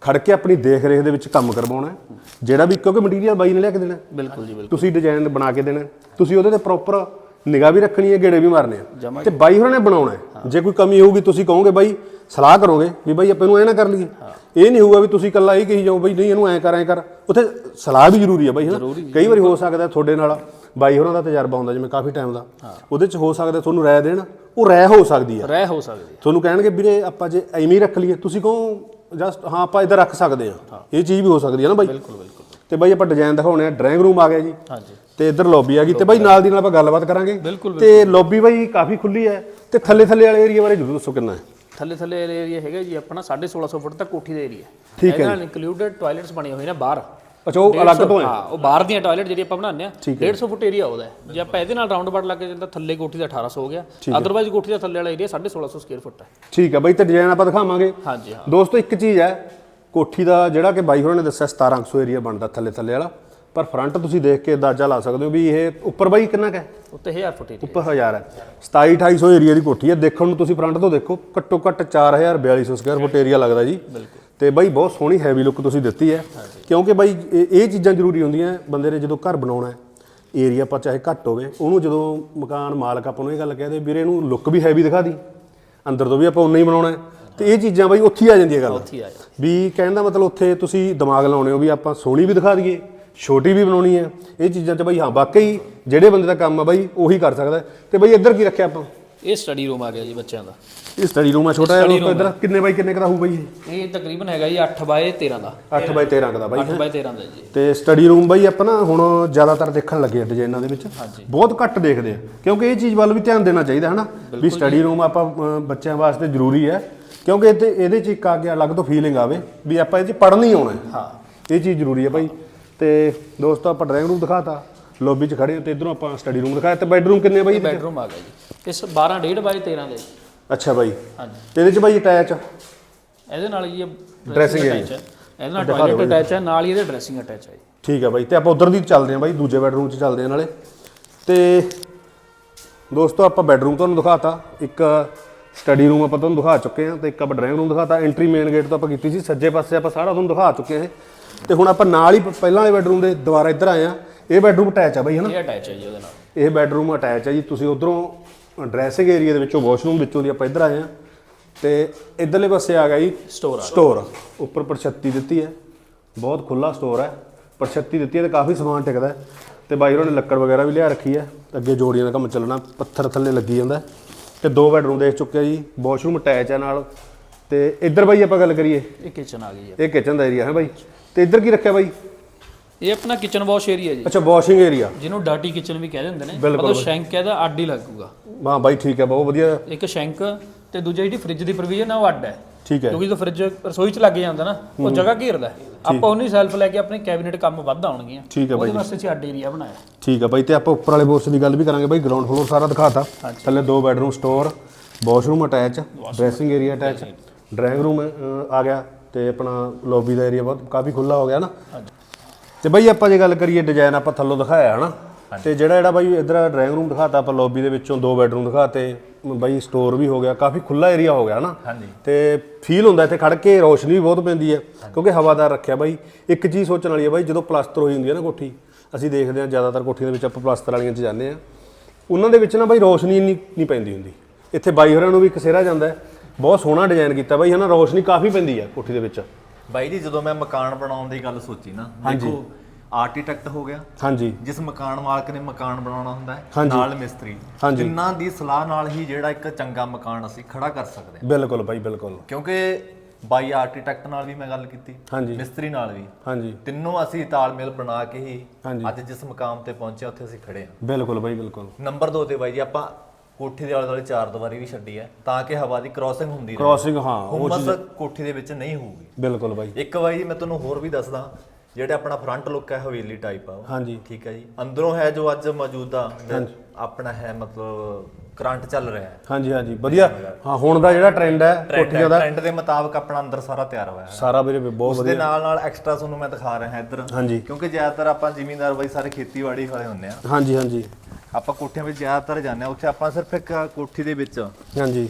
ਖੜ ਕੇ ਆਪਣੀ ਦੇਖ ਰੇਖ ਦੇ ਵਿੱਚ ਕੰਮ ਕਰਵਾਉਣਾ। ਜਿਹੜਾ ਵੀ ਕਿਉਂਕਿ ਮਟੀਰੀਅਲ ਬਾਈ ਨੇ ਲਿਆ ਕੇ ਦੇਣਾ। ਬਿਲਕੁਲ ਜੀ ਬਿਲਕੁਲ। ਤੁਸੀਂ ਡਿਜ਼ਾਈਨ ਬਣਾ ਕੇ ਦੇਣਾ। ਤੁਸੀਂ ਉਹਦੇ ਤੇ ਪ੍ਰੋਪਰ ਨਿਗਾਹ ਵੀ ਰੱਖਣੀ ਹੈ ਗੇੜੇ ਵੀ ਮਾਰਨੇ ਆ। ਤੇ ਬਾਈ ਹੋਰਾਂ ਨੇ ਬਣਾਉਣਾ ਹੈ। ਜੇ ਕੋਈ ਕਮੀ ਹੋਊਗੀ ਤੁਸੀਂ ਕਹੋਗੇ ਬਾਈ ਸਲਾਹ ਕਰੋਗੇ ਵੀ ਬਾਈ ਆਪਾਂ ਇਹਨੂੰ ਐ ਨਾ ਕਰ ਲਈਏ। ਇਹ ਨਹੀਂ ਹੋਊਗਾ ਵੀ ਤੁਸੀਂ ਇਕੱਲਾ ਹੀ ਕਹੀ ਜਾਓ ਬਾਈ ਨਹੀਂ ਇਹਨੂੰ ਐ ਕਰ ਐ ਕਰ। ਉੱਥੇ ਸਲਾਹ ਵੀ ਜ਼ਰੂਰੀ ਹੈ ਬਾਈ ਹਨਾ? ਕਈ ਵਾਰੀ ਹੋ ਸਕਦਾ ਤੁਹਾਡੇ ਨਾਲ ਬਾਈ ਹੋਰਾਂ ਦਾ ਤਜਰਬਾ ਹੁੰਦਾ ਜਿਵੇਂ ਕਾਫੀ ਟਾਈਮ ਦਾ। ਉਹਦੇ ਚ ਹੋ ਸਕਦਾ ਤੁਹਾਨੂੰ ਰਾਏ ਦੇਣ ਉਹ ਰਾਏ ਹੋ ਸਕਦੀ ਹੈ। ਰਹਿ ਹੋ ਸਕਦੀ ਹੈ। ਤੁਹਾਨੂੰ ਕਹਿਣਗੇ ਵੀਰੇ ਆਪਾਂ ਜੇ ਐਵੇਂ ਹੀ ਰੱਖ ਲਈਏ ਤੁਸੀਂ ਕਹੋ ਜਸਟ ਹਾਂ ਆਪਾਂ ਇੱਧਰ ਰੱਖ ਸਕਦੇ ਆ ਇਹ ਚੀਜ਼ ਵੀ ਹੋ ਸਕਦੀ ਹੈ ਨਾ ਬਾਈ? ਬਿਲਕੁਲ ਬਿਲਕੁਲ। ਤੇ ਬਾਈ ਆਪਾਂ ਡਿਜ਼ਾਈਨ ਦਿਖਾਉਣੇ ਆ ਡਰਾਇੰਗ ਰੂਮ ਆ ਗਿਆ ਜੀ। ਹਾਂਜੀ। ਤੇ ਇੱਧਰ ਲੌਬੀ ਆ ਗਈ ਤੇ ਬਾਈ ਨਾਲ ਦੀ ਨਾਲ ਆਪਾਂ ਗੱਲਬਾਤ ਕਰਾਂਗੇ। ਤੇ ਲੌਬੀ ਬਾਈ ਕਾਫੀ ਖੁੱਲੀ ਹੈ ਤੇ ਥੱਲੇ ਥੱਲੇ ਵਾਲੇ ਏਰੀਆ ਬਾਰੇ ਜ਼ਰੂਰ ਦੱਸੋ ਕਿੰਨਾ ਹੈ। ਥੱਲੇ ਥੱਲੇ ਏਰੀਆ ਹੈਗਾ ਜੀ ਆਪਣਾ 1650 ਫੁੱਟ ਤੱਕ ਕੋਠੀ ਦਾ ਏਰੀਆ ਠੀਕ ਹੈ ਇਹਦੇ ਨਾਲ ਇਨਕਲੂਡਡ ਟਾਇਲਟਸ ਬਣੇ ਹੋਏ ਨੇ ਬਾਹਰ। ਅੱਛਾ ਉਹ ਅਲੱਗ ਤੋਂ ਹੈ। ਹਾਂ ਉਹ ਬਾਹਰ ਦੀਆਂ ਟਾਇਲਟ ਜਿਹੜੀ ਆਪਾਂ ਬਣਾਉਂਦੇ ਆ 150 ਫੁੱਟ ਏਰੀਆ ਉਹਦਾ। ਜੇ ਆਪਾਂ ਇਹਦੇ ਨਾਲ ਰਾਉਂਡ ਅਬਾਊਟ ਲਾ ਕੇ ਜਾਂਦਾ ਥੱਲੇ ਕੋਠੀ ਦਾ 1800 ਹੋ ਗਿਆ। ਅਦਰਵਾਈਜ਼ ਕੋਠੀ ਦਾ ਥੱਲੇ ਵਾਲਾ ਏਰੀਆ 1650 ਸਕੁਅਰ ਫੁੱਟ ਹੈ। ਠੀਕ ਹੈ ਬਾਈ ਤੇ ਡਿਜ਼ਾਈਨ ਆਪਾਂ ਦਿਖਾਵਾਂਗੇ। ਹਾਂਜੀ ਹਾਂ। ਦੋਸਤੋ ਇੱਕ ਚੀਜ਼ ਹੈ ਕੋਠੀ ਦਾ ਜਿਹੜਾ ਕਿ ਬਾਈ ਹੋਰਾਂ ਨੇ ਦੱਸਿਆ 1700 ਏਰੀਆ ਬਣਦਾ ਥੱਲੇ ਥੱਲੇ ਵਾਲਾ। ਪਰ ਫਰੰਟ ਤੁਸੀਂ ਦੇਖ ਕੇ ਅੰਦਾਜ਼ਾ ਲਾ ਸਕਦੇ ਹੋ ਵੀ ਇਹ ਉੱਪਰ ਬਾਈ ਕਿੰਨਾ ਕੁ ਹੈ? ਉੱਤੇ 1000 ਫੁੱਟ ਏਰੀਆ। ਉੱਪਰ 1000 ਹੈ। 27 2800 ਏਰੀਆ ਦੀ ਕੋਠੀ ਹੈ। ਦੇਖਣ ਨੂੰ ਤੁਸੀਂ ਫਰੰਟ ਤੋਂ ਦੇਖੋ ਘੱਟੋ ਘੱਟ 4200 ਸਕੁਅਰ ਫੁੱਟ ਏਰੀਆ ਲੱਗਦਾ ਜੀ। ਤੇ ਬਾਈ ਬਹੁਤ ਸੋਹਣੀ ਹੈਵੀ ਲੁੱਕ ਤੁਸੀਂ ਦਿੱਤੀ ਹੈ। ਕਿਉਂਕਿ ਬਾਈ ਇਹ ਚੀਜ਼ਾਂ ਜ਼ਰੂਰੀ ਹੁੰਦੀਆਂ ਬੰਦੇ ਨੇ ਜਦੋਂ ਘਰ ਬਣਾਉਣਾ ਹੈ ਏਰੀਆ ਆਪਾਂ ਚਾਹੇ ਘੱਟ ਹੋਵੇ ਉਹਨੂੰ ਜਦੋਂ ਮਕਾਨ ਮਾਲਕ ਆਪਾਂ ਨੂੰ ਇਹ ਗੱਲ ਕਹਦੇ ਵੀਰੇ ਇਹਨੂੰ ਲੁੱਕ ਵੀ ਹੈਵੀ ਦਿਖਾ ਦੀ। ਅੰਦਰ ਤੋਂ ਵੀ ਆਪਾਂ ਉਨਾ ਹੀ ਬਣਾਉਣਾ ਹੈ। ਤੇ ਇਹ ਚੀਜ਼ਾਂ ਬਾਈ ਉੱਥੇ ਆ ਜਾਂਦੀ ਹੈ ਗੱਲ ਉੱਥੇ ਵੀ ਕਹਿਣ ਦਾ ਮਤਲਬ ਉੱਥੇ ਤੁਸੀਂ ਦਿਮਾਗ ਲਾਉਣੇ ਹੋ ਵੀ ਆਪਾਂ ਸੋਹਣੀ ਵੀ ਦਿਖਾ ਦਈਏ। ਛੋਟੀ ਵੀ ਬਣਾਉਣੀ ਹੈ ਇਹ ਚੀਜ਼ਾਂ 'ਚ ਬਾਈ ਹਾਂ ਵਾਕਈ ਜਿਹੜੇ ਬੰਦੇ ਦਾ ਕੰਮ ਆ ਬਾਈ ਉਹੀ ਕਰ ਸਕਦਾ। ਤੇ ਬਾਈ ਇੱਧਰ ਕੀ ਰੱਖਿਆ ਆਪਾਂ? ਇਹ ਸਟੱਡੀ ਰੂਮ ਆ ਗਿਆ ਜੀ ਬੱਚਿਆਂ ਦਾ। ਇਹ ਸਟੱਡੀ ਰੂਮ ਆ ਛੋਟਾ ਜਿਹਾ ਉਹ ਇਧਰ। ਕਿੰਨੇ ਬਾਈ ਕਿੰਨੇ ਕੁ ਦਾ ਹੋਊ ਬਾਈ ਇਹ? ਤਕਰੀਬਨ ਹੈਗਾ ਜੀ 8 ਬਾਏ 13 ਦਾ। ਇਹ 8 ਬਾਈ 13 ਕੁ ਦਾ ਬਾਈ 8 ਬਾਏ 13 ਦਾ ਜੀ। ਤੇ ਸਟੱਡੀ ਰੂਮ ਬਾਈ ਆਪਾਂ ਨਾ ਹੁਣ ਜ਼ਿਆਦਾਤਰ ਦੇਖਣ ਲੱਗੇ ਆ ਡਿਜ਼ਾਈਨਾਂ ਦੇ ਵਿੱਚ। ਬਹੁਤ ਘੱਟ ਦੇਖਦੇ ਆ ਕਿਉਂਕਿ ਇਹ ਚੀਜ਼ ਵੱਲ ਵੀ ਧਿਆਨ ਦੇਣਾ ਚਾਹੀਦਾ ਹਨਾ? ਵੀ ਸਟੱਡੀ ਰੂਮ ਆਪਾਂ ਬੱਚਿਆਂ ਵਾਸਤੇ ਜ਼ਰੂਰੀ ਹੈ ਕਿਉਂਕਿ ਇਹਦੇ ਇਹਦੇ ਚ ਇੱਕ ਆ ਕੇ ਅਲੱਗ ਤੋਂ ਫੀਲਿੰਗ ਆਵੇ ਵੀ ਆਪਾਂ ਇਹ ਚ ਪੜ੍ਹਨ ਹੀ ਆਉਣਾ ਹਾਂ। ਇਹ ਚੀਜ਼ ਜ਼ਰੂਰੀ ਹੈ ਬਾਈ। ਤੇ ਦੋਸਤੋ ਆਪਾਂ ਡਰਾਇੰਗ ਰੂਮ ਦਿਖਾਤਾ। ਲੌਬੀ 'ਚ ਖੜੇ ਹਾਂ ਤੇ ਇਧਰੋਂ ਆਪਾਂ ਸਟੱਡੀ ਰੂਮ ਦਿਖਾਇਆ। ਤੇ ਬੈਡਰੂਮ ਕਿੰਨੇ ਬਾਈ ਇਹਦੇ 'ਚ? ਬੈਡਰੂਮ ਆ ਗਿਆ ਜੀ। ਇਸ 12 1.5 ਬਾਏ 13 ਦਾ। ਅੱਛਾ ਬਾਈ। ਹਾਂਜੀ। ਤੇ ਇਹਦੇ ਚ ਬਾਈ ਅਟੈਚ ਇਹਦੇ ਨਾਲ ਜੀ ਇਹ Dressing attach ਹੈ ਇਹਦੇ ਨਾਲ ਟਾਇਲਟ ਅਟੈਚ ਹੈ ਨਾਲ ਹੀ ਇਹਦੇ ਡਰੈਸਿੰਗ ਅਟੈਚ ਹੈ ਜੀ। ਠੀਕ ਹੈ ਬਾਈ। ਤੇ ਆਪਾਂ ਉਧਰ ਦੀ ਚੱਲਦੇ ਹਾਂ ਬਾਈ ਦੂਜੇ ਬੈਡਰੂਮ 'ਚ ਚੱਲਦੇ ਹਾਂ ਨਾਲੇ। ਤੇ ਦੋਸਤੋ ਆਪਾਂ ਬੈਡਰੂਮ ਤੁਹਾਨੂੰ ਦਿਖਾਤਾ। ਇੱਕ ਸਟੱਡੀ ਰੂਮ ਆਪਾਂ ਤੁਹਾਨੂੰ ਦਿਖਾ ਚੁੱਕੇ ਹਾਂ ਤੇ ਇੱਕ ਆਪਾਂ ਡਰਾਇੰਗ ਰੂਮ ਦਿਖਾਤਾ ਐਂਟਰੀ ਮੇਨ ਗੇਟ ਤੋਂ ਆਪਾਂ ਕੀਤੀ ਸੀ ਸੱਜੇ ਪਾਸੇ ਆਪਾਂ ਸਾਰਾ ਤੁਹਾਨੂੰ ਦਿਖਾ ਚੁੱਕੇ ਹਾਂ। ਤੇ ਹੁਣ ਆਪਾਂ ਨਾਲ ਹੀ ਪਹਿਲਾਂ ਵਾਲੇ ਬੈਡਰੂਮ ਦੇ ਦੁਬਾਰਾ ਇੱਧਰ ਆਏ ਆ ਇਹ ਬੈਡਰੂਮ ਅਟੈਚ ਆ ਬਾਈ ਹਨਾ? ਇਹ ਅਟੈਚ ਹੈ ਜੀ ਉਹਦੇ ਨਾਲ। ਇਹ ਬੈਡਰੂਮ ਅਟੈਚ ਹੈ ਜੀ। ਤੁਸੀਂ ਉਧਰੋਂ ਡਰੈਸਿੰਗ ਏਰੀਆ ਦੇ ਵਿੱਚੋਂ ਵਾਸ਼ਰੂਮ ਵਿੱਚੋਂ ਦੀ ਆਪਾਂ ਇੱਧਰ ਆਏ ਆ ਤੇ ਇਧਰਲੇ ਪਾਸੇ ਆ ਗਿਆ ਜੀ ਸਟੋਰ ਆ। ਸਟੋਰ ਉੱਪਰ ਪ੍ਰਛੱਤੀ ਦਿੱਤੀ ਹੈ। ਬਹੁਤ ਖੁੱਲਾ ਸਟੋਰ ਹੈ। ਪ੍ਰਛੱਤੀ ਦਿੱਤੀ ਹੈ ਤੇ ਕਾਫੀ ਸਮਾਨ ਟਿਕਦਾ ਤੇ ਬਾਈ ਉਹਨਾਂ ਨੇ ਲੱਕੜ ਵਗੈਰਾ ਵੀ ਲਿਆ ਰੱਖੀ ਹੈ। ਅੱਗੇ ਜੋੜੀਆਂ ਦਾ ਕੰਮ ਚੱਲਣਾ ਪੱਥਰ ਥੱਲੇ ਲੱਗੀ ਜਾਂਦਾ। ਤੇ ਦੋ ਬੈਡਰੂਮ ਦੇਖ ਚੁੱਕੇ ਜੀ ਵਾਸ਼ਰੂਮ ਅਟੈਚ ਹੈ ਨਾਲ। ਤੇ ਇੱਧਰ ਬਾਈ ਆਪਾਂ ਗੱਲ ਕਰੀਏ। ਇਹ ਕਿਚਨ ਆ ਗਈ ਹੈ ਇਹ ਕਿਚਨ ਦਾ ਏਰੀਆ ਹੈ ਬਾਈ? ਤੇ ਇੱਧਰ ਕੀ ਰੱਖਿਆ ਬਾਈ? ਇਹ ਆਪਣਾ ਕਿਚਨ ਵਾਸ਼ ਏਰੀਆ ਜੀ। ਅੱਛਾ ਵਾਸ਼ਿੰਗ ਏਰੀਆ ਜਿਹਨੂੰ ਡਰਟੀ ਕਿਚਨ ਵੀ ਕਹਿ ਦਿੰਦੇ ਨੇ। ਬਿਲਕੁਲ ਮਤਲਬ ਸ਼ੈਂਕ ਇਹਦਾ ਅੱਡ ਹੀ ਲੱਗੂਗਾ। ਹਾਂ ਬਾਈ ਠੀਕ ਹੈ ਬਹੁਤ ਵਧੀਆ। ਇੱਕ ਸ਼ੈਂਕ ਤੇ ਦੂਜਾ ਜਿਹੜੀ ਫ੍ਰਿਜ ਦੀ ਪ੍ਰੋਵੀਜ਼ਨ ਆ ਉਹ ਅੱਡ ਹੈ। ਠੀਕ ਹੈ। ਕਿਉਂਕਿ ਜਦੋਂ ਫ੍ਰਿਜ ਰਸੋਈ 'ਚ ਲੱਗ ਜਾਂਦਾ ਨਾ ਉਹ ਜਗ੍ਹਾ ਘੇਰਦਾ ਹੈ। ਆਪਾਂ ਉਹਨੀ ਸੈਲਫ ਲੈ ਕੇ ਆਪਣੇ ਕੈਬਨਿਟ ਕੰਮ ਵੱਧ ਆਉਣਗੀਆਂ। ਠੀਕ ਹੈ ਬਾਈ ਉਹਦੇ ਵਾਸਤੇ ਅਸੀਂ ਅੱਡ ਏਰੀਆ ਬਣਾਇਆ। ਠੀਕ ਆ ਬਾਈ ਤੇ ਆਪਾਂ ਉੱਪਰ ਵਾਲੇ ਬੋਰਸ ਦੀ ਗੱਲ ਵੀ ਕਰਾਂਗੇ ਬਾਈ ਗਰਾਊਂਡ ਫਲੋਰ ਸਾਰਾ ਦਿਖਾਤਾ। ਥੱਲੇ ਦੋ bedroom store washroom attach dressing area attach drawing room ਆ ਗਿਆ ਤੇ ਆਪਣਾ ਲੌਬੀ ਦਾ ਏਰੀਆ ਬਹੁਤ ਕਾਫੀ ਖੁੱਲਾ ਹੋ ਗਿਆ ਨਾ। ਤੇ ਬਾਈ ਆਪਾਂ ਜੇ ਗੱਲ ਕਰੀਏ ਡਿਜ਼ਾਈਨ ਆਪਾਂ ਥੱਲੋਂ ਦਿਖਾਇਆ ਹਨਾ? ਤੇ ਜਿਹੜਾ ਜਿਹੜਾ ਬਾਈ ਇਧਰ ਡਰਾਇੰਗ ਰੂਮ ਦਿਖਾਤਾ ਆਪਾਂ ਲੌਬੀ ਦੇ ਵਿੱਚੋਂ ਦੋ ਬੈਡਰੂਮ ਦਿਖਾਤੇ ਬਾਈ ਸਟੋਰ ਵੀ ਹੋ ਗਿਆ ਕਾਫੀ ਖੁੱਲਾ ਏਰੀਆ ਹੋ ਗਿਆ ਹਨਾ? ਹਾਂਜੀ। ਤੇ ਫੀਲ ਹੁੰਦਾ ਇੱਥੇ ਖੜ ਕੇ ਰੋਸ਼ਨੀ ਵੀ ਬਹੁਤ ਪੈਂਦੀ ਹੈ ਕਿਉਂਕਿ ਹਵਾਦਾਰ ਰੱਖਿਆ ਬਾਈ। ਇੱਕ ਚੀਜ਼ ਸੋਚਣ ਵਾਲੀ ਹੈ ਬਾਈ ਜਦੋਂ ਪਲਾਸਟਰ ਹੋਈ ਹੁੰਦੀ ਹੈ ਨਾ ਕੋਠੀ ਅਸੀਂ ਦੇਖਦੇ ਹਾਂ ਜ਼ਿਆਦਾਤਰ ਕੋਠੀਆਂ ਦੇ ਵਿੱਚ ਆਪਾਂ ਪਲਾਸਟਰ ਵਾਲੀਆਂ 'ਚ ਜਾਂਦੇ ਆ ਉਹਨਾਂ ਦੇ ਵਿੱਚ ਨਾ ਬਾਈ ਰੋਸ਼ਨੀ ਇੰਨੀ ਨਹੀਂ ਪੈਂਦੀ ਹੁੰਦੀ। ਇੱਥੇ ਬਾਈ ਹੋਰਾਂ ਨੂੰ ਵੀ ਕਸੇਰਾ ਜਾਂਦਾ ਬਹੁਤ ਸੋਹਣਾ ਡਿਜ਼ਾਈਨ ਕੀਤਾ ਬਾਈ ਹਨਾ? ਰੋਸ਼ਨੀ ਕਾਫੀ ਪੈਂਦੀ ਹੈ ਕੋਠੀ ਦੇ ਵਿੱਚ। ਬਾਈ ਜੀ ਜਦੋਂ ਮੈਂ ਮਕਾਨ ਬਣਾਉਣ ਦੀ ਗੱਲ ਸੋਚੀ ਨਾ ਦੇਖੋ ਆਰਕੀਟੈਕਟ ਹੋ ਗਿਆ। ਹਾਂਜੀ। ਜਿਸ ਮਕਾਨ ਮਾਲਕ ਨੇ ਮਕਾਨ ਬਣਾਉਣਾ ਹੁੰਦਾ ਹੈ। ਨਾਲ ਮਿਸਤਰੀ। ਜਿਨ੍ਹਾਂ ਦੀ ਸਲਾਹ ਨਾਲ ਹੀ ਜਿਹੜਾ ਇੱਕ ਚੰਗਾ ਮਕਾਨ ਅਸੀਂ ਖੜਾ ਕਰ ਸਕਦੇ ਹਾਂ। ਬਿਲਕੁਲ ਬਾਈ ਬਿਲਕੁਲ। ਕਿਉਂਕਿ ਬਾਈ ਆਰਕੀਟੈਕਟ ਨਾਲ ਵੀ ਮੈਂ ਗੱਲ ਕੀਤੀ ਹਾਂਜੀ। ਮਿਸਤਰੀ ਨਾਲ ਵੀ। ਹਾਂਜੀ। ਤਿੰਨੋਂ ਅਸੀਂ ਤਾਲਮੇਲ ਬਣਾ ਕੇ ਹੀ। ਅੱਜ ਜਿਸ ਮਕਾਮ ਤੇ ਪਹੁੰਚੇ ਉੱਥੇ ਅਸੀਂ ਖੜੇ ਹਾਂ। ਬਿਲਕੁਲ ਬਾਈ ਬਿਲਕੁਲ। ਨੰਬਰ 2 ਤੇ ਬਾਈ ਜੀ ਆਪਾਂ ਕੋਠੀ ਦੇ ਆਲੇ ਦੁਆਲੇ ਚਾਰ ਦੀਵਾਰੀ ਵੀ ਛੱਡੀ ਹੈ ਤਾਂ ਕਿ ਹਵਾ ਦੀ ਕ੍ਰਾਸਿੰਗ ਹੁੰਦੀ ਰਹੇ। ਕ੍ਰਾਸਿੰਗ ਹਾਂ ਉਹ ਹੁਮਸ ਕੋਠੀ ਦੇ ਵਿੱਚ ਨਹੀਂ ਹੋਊਗੀ। ਬਿਲਕੁਲ ਬਾਈ। ਇੱਕ ਵਾਰੀ ਮੈਂ ਤੁਹਾਨੂੰ ਹੋਰ ਵੀ ਦੱਸਦਾ ਜਿਹੜਾ ਆਪਣਾ ਫਰੰਟ ਲੁੱਕ ਹੈ ਹਵੇਲੀ ਟਾਈਪ ਆ ਉਹ। ਹਾਂਜੀ। ਠੀਕ ਹੈ ਜੀ। ਅੰਦਰੋਂ ਹੈ ਜੋ ਅੱਜ ਮੌਜੂਦਾ ਆਪਣਾ ਹੈ ਮਤਲਬ ਕਰੰਟ ਚੱਲ ਰਿਹਾ ਹੈ। ਹਾਂਜੀ ਹਾਂਜੀ। ਵਧੀਆ। ਹਾਂ ਹੁਣ ਦਾ ਜਿਹੜਾ ਟ੍ਰੈਂਡ ਹੈ ਕੋਠੀਆਂ ਦਾ। ਟ੍ਰੈਂਡ ਦੇ ਮੁਤਾਬਕ ਆਪਣਾ ਅੰਦਰ ਸਾਰਾ ਤਿਆਰ ਹੋਇਆ ਹੈ। ਸਾਰਾ ਵੀਰੇ ਬਹੁਤ ਉਸ ਦੇ ਨਾਲ ਨਾਲ ਐਕਸਟਰਾ ਤੁਹਾਨੂੰ ਮੈਂ ਦਿਖਾ ਰਿਹਾ ਹਾਂ ਇੱਧਰ। ਹਾਂਜੀ। ਕਿਉਂਕਿ ਜ਼ਿਆਦਾਤਰ ਆਪਾਂ ਜ਼ਿਮੀਂਦਾਰ ਬਾਈ ਸਾਰੇ ਖੇਤੀਬਾੜੀ ਵਾਲੇ ਹੁੰਦੇ ਆ। ਹਾਂਜੀ ਹਾਂਜੀ। ਆਪਾਂ ਕੋਠੀਆਂ ਵਿੱਚ ਜ਼ਿਆਦਾਤਰ ਜਾਂਦੇ ਆ। ਉੱਥੇ ਆਪਾਂ ਸਿਰਫ ਇੱਕ ਕੋਠੀ ਦੇ ਵਿੱਚ ਹਾਂਜੀ।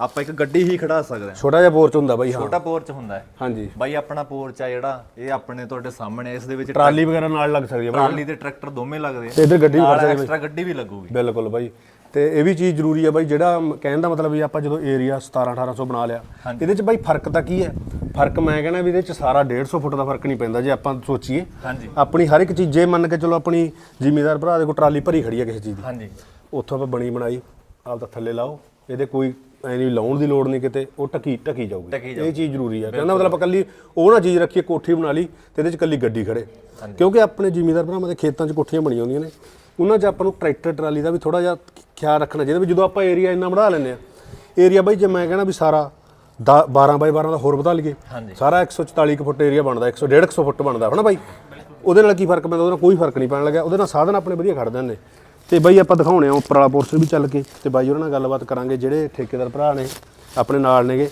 ਆਪਾਂ ਇੱਕ ਗੱਡੀ ਹੀ ਖੜਾ ਸਕਦੇ ਹਾਂ। ਛੋਟਾ ਜਿਹਾ ਪੋਰਚ ਹੁੰਦਾ ਬਾਈ ਹਾਂ। ਛੋਟਾ ਪੋਰਚ ਹੁੰਦਾ ਹੈ। ਹਾਂਜੀ। ਬਾਈ ਆਪਣਾ ਪੋਰਚ ਆ ਜਿਹੜਾ ਇਹ ਆਪਣੇ ਤੁਹਾਡੇ ਸਾਹਮਣੇ ਇਸ ਦੇ ਵਿੱਚ ਟਰਾਲੀ ਵਗੈਰਾ ਨਾਲ ਲੱਗ ਸਕਦੀ ਹੈ ਬਾਈ। ਟਰਾਲੀ ਤੇ ਟਰੈਕਟਰ ਦੋਵੇਂ ਲੱਗਦੇ ਤੇ ਇੱਧਰ ਗੱਡੀ ਵੀ ਨਾਲ ਐਕਸਟਰਾ ਗੱਡੀ ਵੀ ਲੱਗੂਗੀ। ਬਿਲਕੁਲ ਬਾਈ। ਤੇ ਇਹ ਵੀ ਚੀਜ਼ ਜ਼ਰੂਰੀ ਹੈ ਬਾਈ ਜਿਹੜਾ ਕਹਿਣ ਦਾ ਮਤਲਬ ਵੀ ਆਪਾਂ ਜਦੋਂ ਏਰੀਆ 17 1800 ਬਣਾ ਲਿਆ ਇਹਦੇ ਚ ਬਾਈ ਫ਼ਰਕ ਤਾਂ ਕੀ ਹੈ? ਫ਼ਰਕ ਮੈਂ ਕਹਿੰਦਾ ਵੀ ਇਹਦੇ ਚ ਸਾਰਾ 150 ਫੁੱਟ ਦਾ ਫ਼ਰਕ ਨਹੀਂ ਪੈਂਦਾ ਜੇ ਆਪਾਂ ਸੋਚੀਏ। ਹਾਂਜੀ। ਆਪਣੀ ਹਰ ਇੱਕ ਚੀਜ਼ ਜੇ ਮੰਨ ਕੇ ਚਲੋ ਆਪਣੀ ਜ਼ਿਮੀਦਾਰ ਭਰਾ ਦੇ ਕੋਲ ਟਰਾਲੀ ਭਰੀ ਖੜੀ ਹੈ ਕਿਸੇ ਚੀਜ਼ ਦੀ ਹਾਂਜੀ। ਉੱਥੋਂ ਆਪਾਂ ਬਣੀ ਬਣਾਈ ਆਪ ਤਾਂ ਥੱਲੇ ਲਾਓ ਇਹਦੇ ਕੋਈ ਐ ਨਹੀਂ ਲਾਉਣ ਦੀ ਲੋੜ ਨਹੀਂ ਕਿਤੇ ਉਹ ਟਕੀ ਟਕੀ ਜਾਊਗੀ। ਇਹ ਚੀਜ਼ ਜ਼ਰੂਰੀ ਹੈ ਕਹਿੰਦਾ ਮਤਲਬ ਆਪਾਂ ਕੱਲੀ ਉਹ ਨਾ ਚੀਜ਼ ਰੱਖੀਏ ਕੋਠੀ ਬਣਾ ਲਈ ਤੇ ਇਹਦੇ ਚ ਕੱਲੀ ਗੱਡੀ ਖੜੇ। ਕਿਉਂਕਿ ਆਪਣੇ ਜ਼ਿਮੀਦਾਰ ਭਰਾਵਾਂ ਦੇ ਖੇਤਾਂ 'ਚ ਕੋਠੀਆਂ ਬਣੀਆਂ ਹੁੰਦੀਆਂ ਨੇ। ਉਹਨਾਂ 'ਚ ਆਪਾਂ ਨੂੰ ਟਰੈਕਟਰ ਟਰਾਲੀ ਦਾ ਵੀ ਥੋੜਾ ਜਿਹਾ ਖਿਆਲ ਰੱਖਣਾ ਚਾਹੀਦਾ ਵੀ ਜਦੋਂ ਆਪਾਂ ਏਰੀਆ ਇੰਨਾ ਵਧਾ ਲੈਂਦੇ ਆ ਏਰੀਆ ਬਾਈ ਜੇ ਮੈਂ ਕਹਿੰਦਾ ਵੀ ਸਾਰਾ 12 ਬਾਈ 12 ਦਾ ਹੋਰ ਵਧਾ ਲਈਏ। ਸਾਰਾ 140 ਕੁ ਫੁੱਟ ਏਰੀਆ ਬਣਦਾ 100 150 ਫੁੱਟ ਬਣਦਾ ਹਨਾ ਬਾਈ? ਉਹਦੇ ਨਾਲ ਕੀ ਫ਼ਰਕ ਪੈਂਦਾ? ਉਹਦੇ ਨਾਲ ਕੋਈ ਫ਼ਰਕ ਨਹੀਂ ਪੈਣ ਲੱਗਿਆ। ਉਹਦੇ ਨਾਲ ਸਾਧਨ ਆਪਣੇ ਵਧੀਆ ਖੜਦੇ ਨੇ ਤੇ ਬਾਈ ਆਪਾਂ ਦਿਖਾਉਣੇ ਆ ਉੱਪਰ ਵਾਲਾ ਪੋਰਸ਼ਨ ਵੀ ਚੱਲ ਕੇ ਤੇ ਬਾਈ ਉਹਨਾਂ ਨਾਲ ਗੱਲਬਾਤ ਕਰਾਂਗੇ ਜਿਹੜੇ ਠੇਕੇਦਾਰ ਭਰਾ ਨੇ ਆਪਣੇ ਨਾਲ ਨੇਗੇ।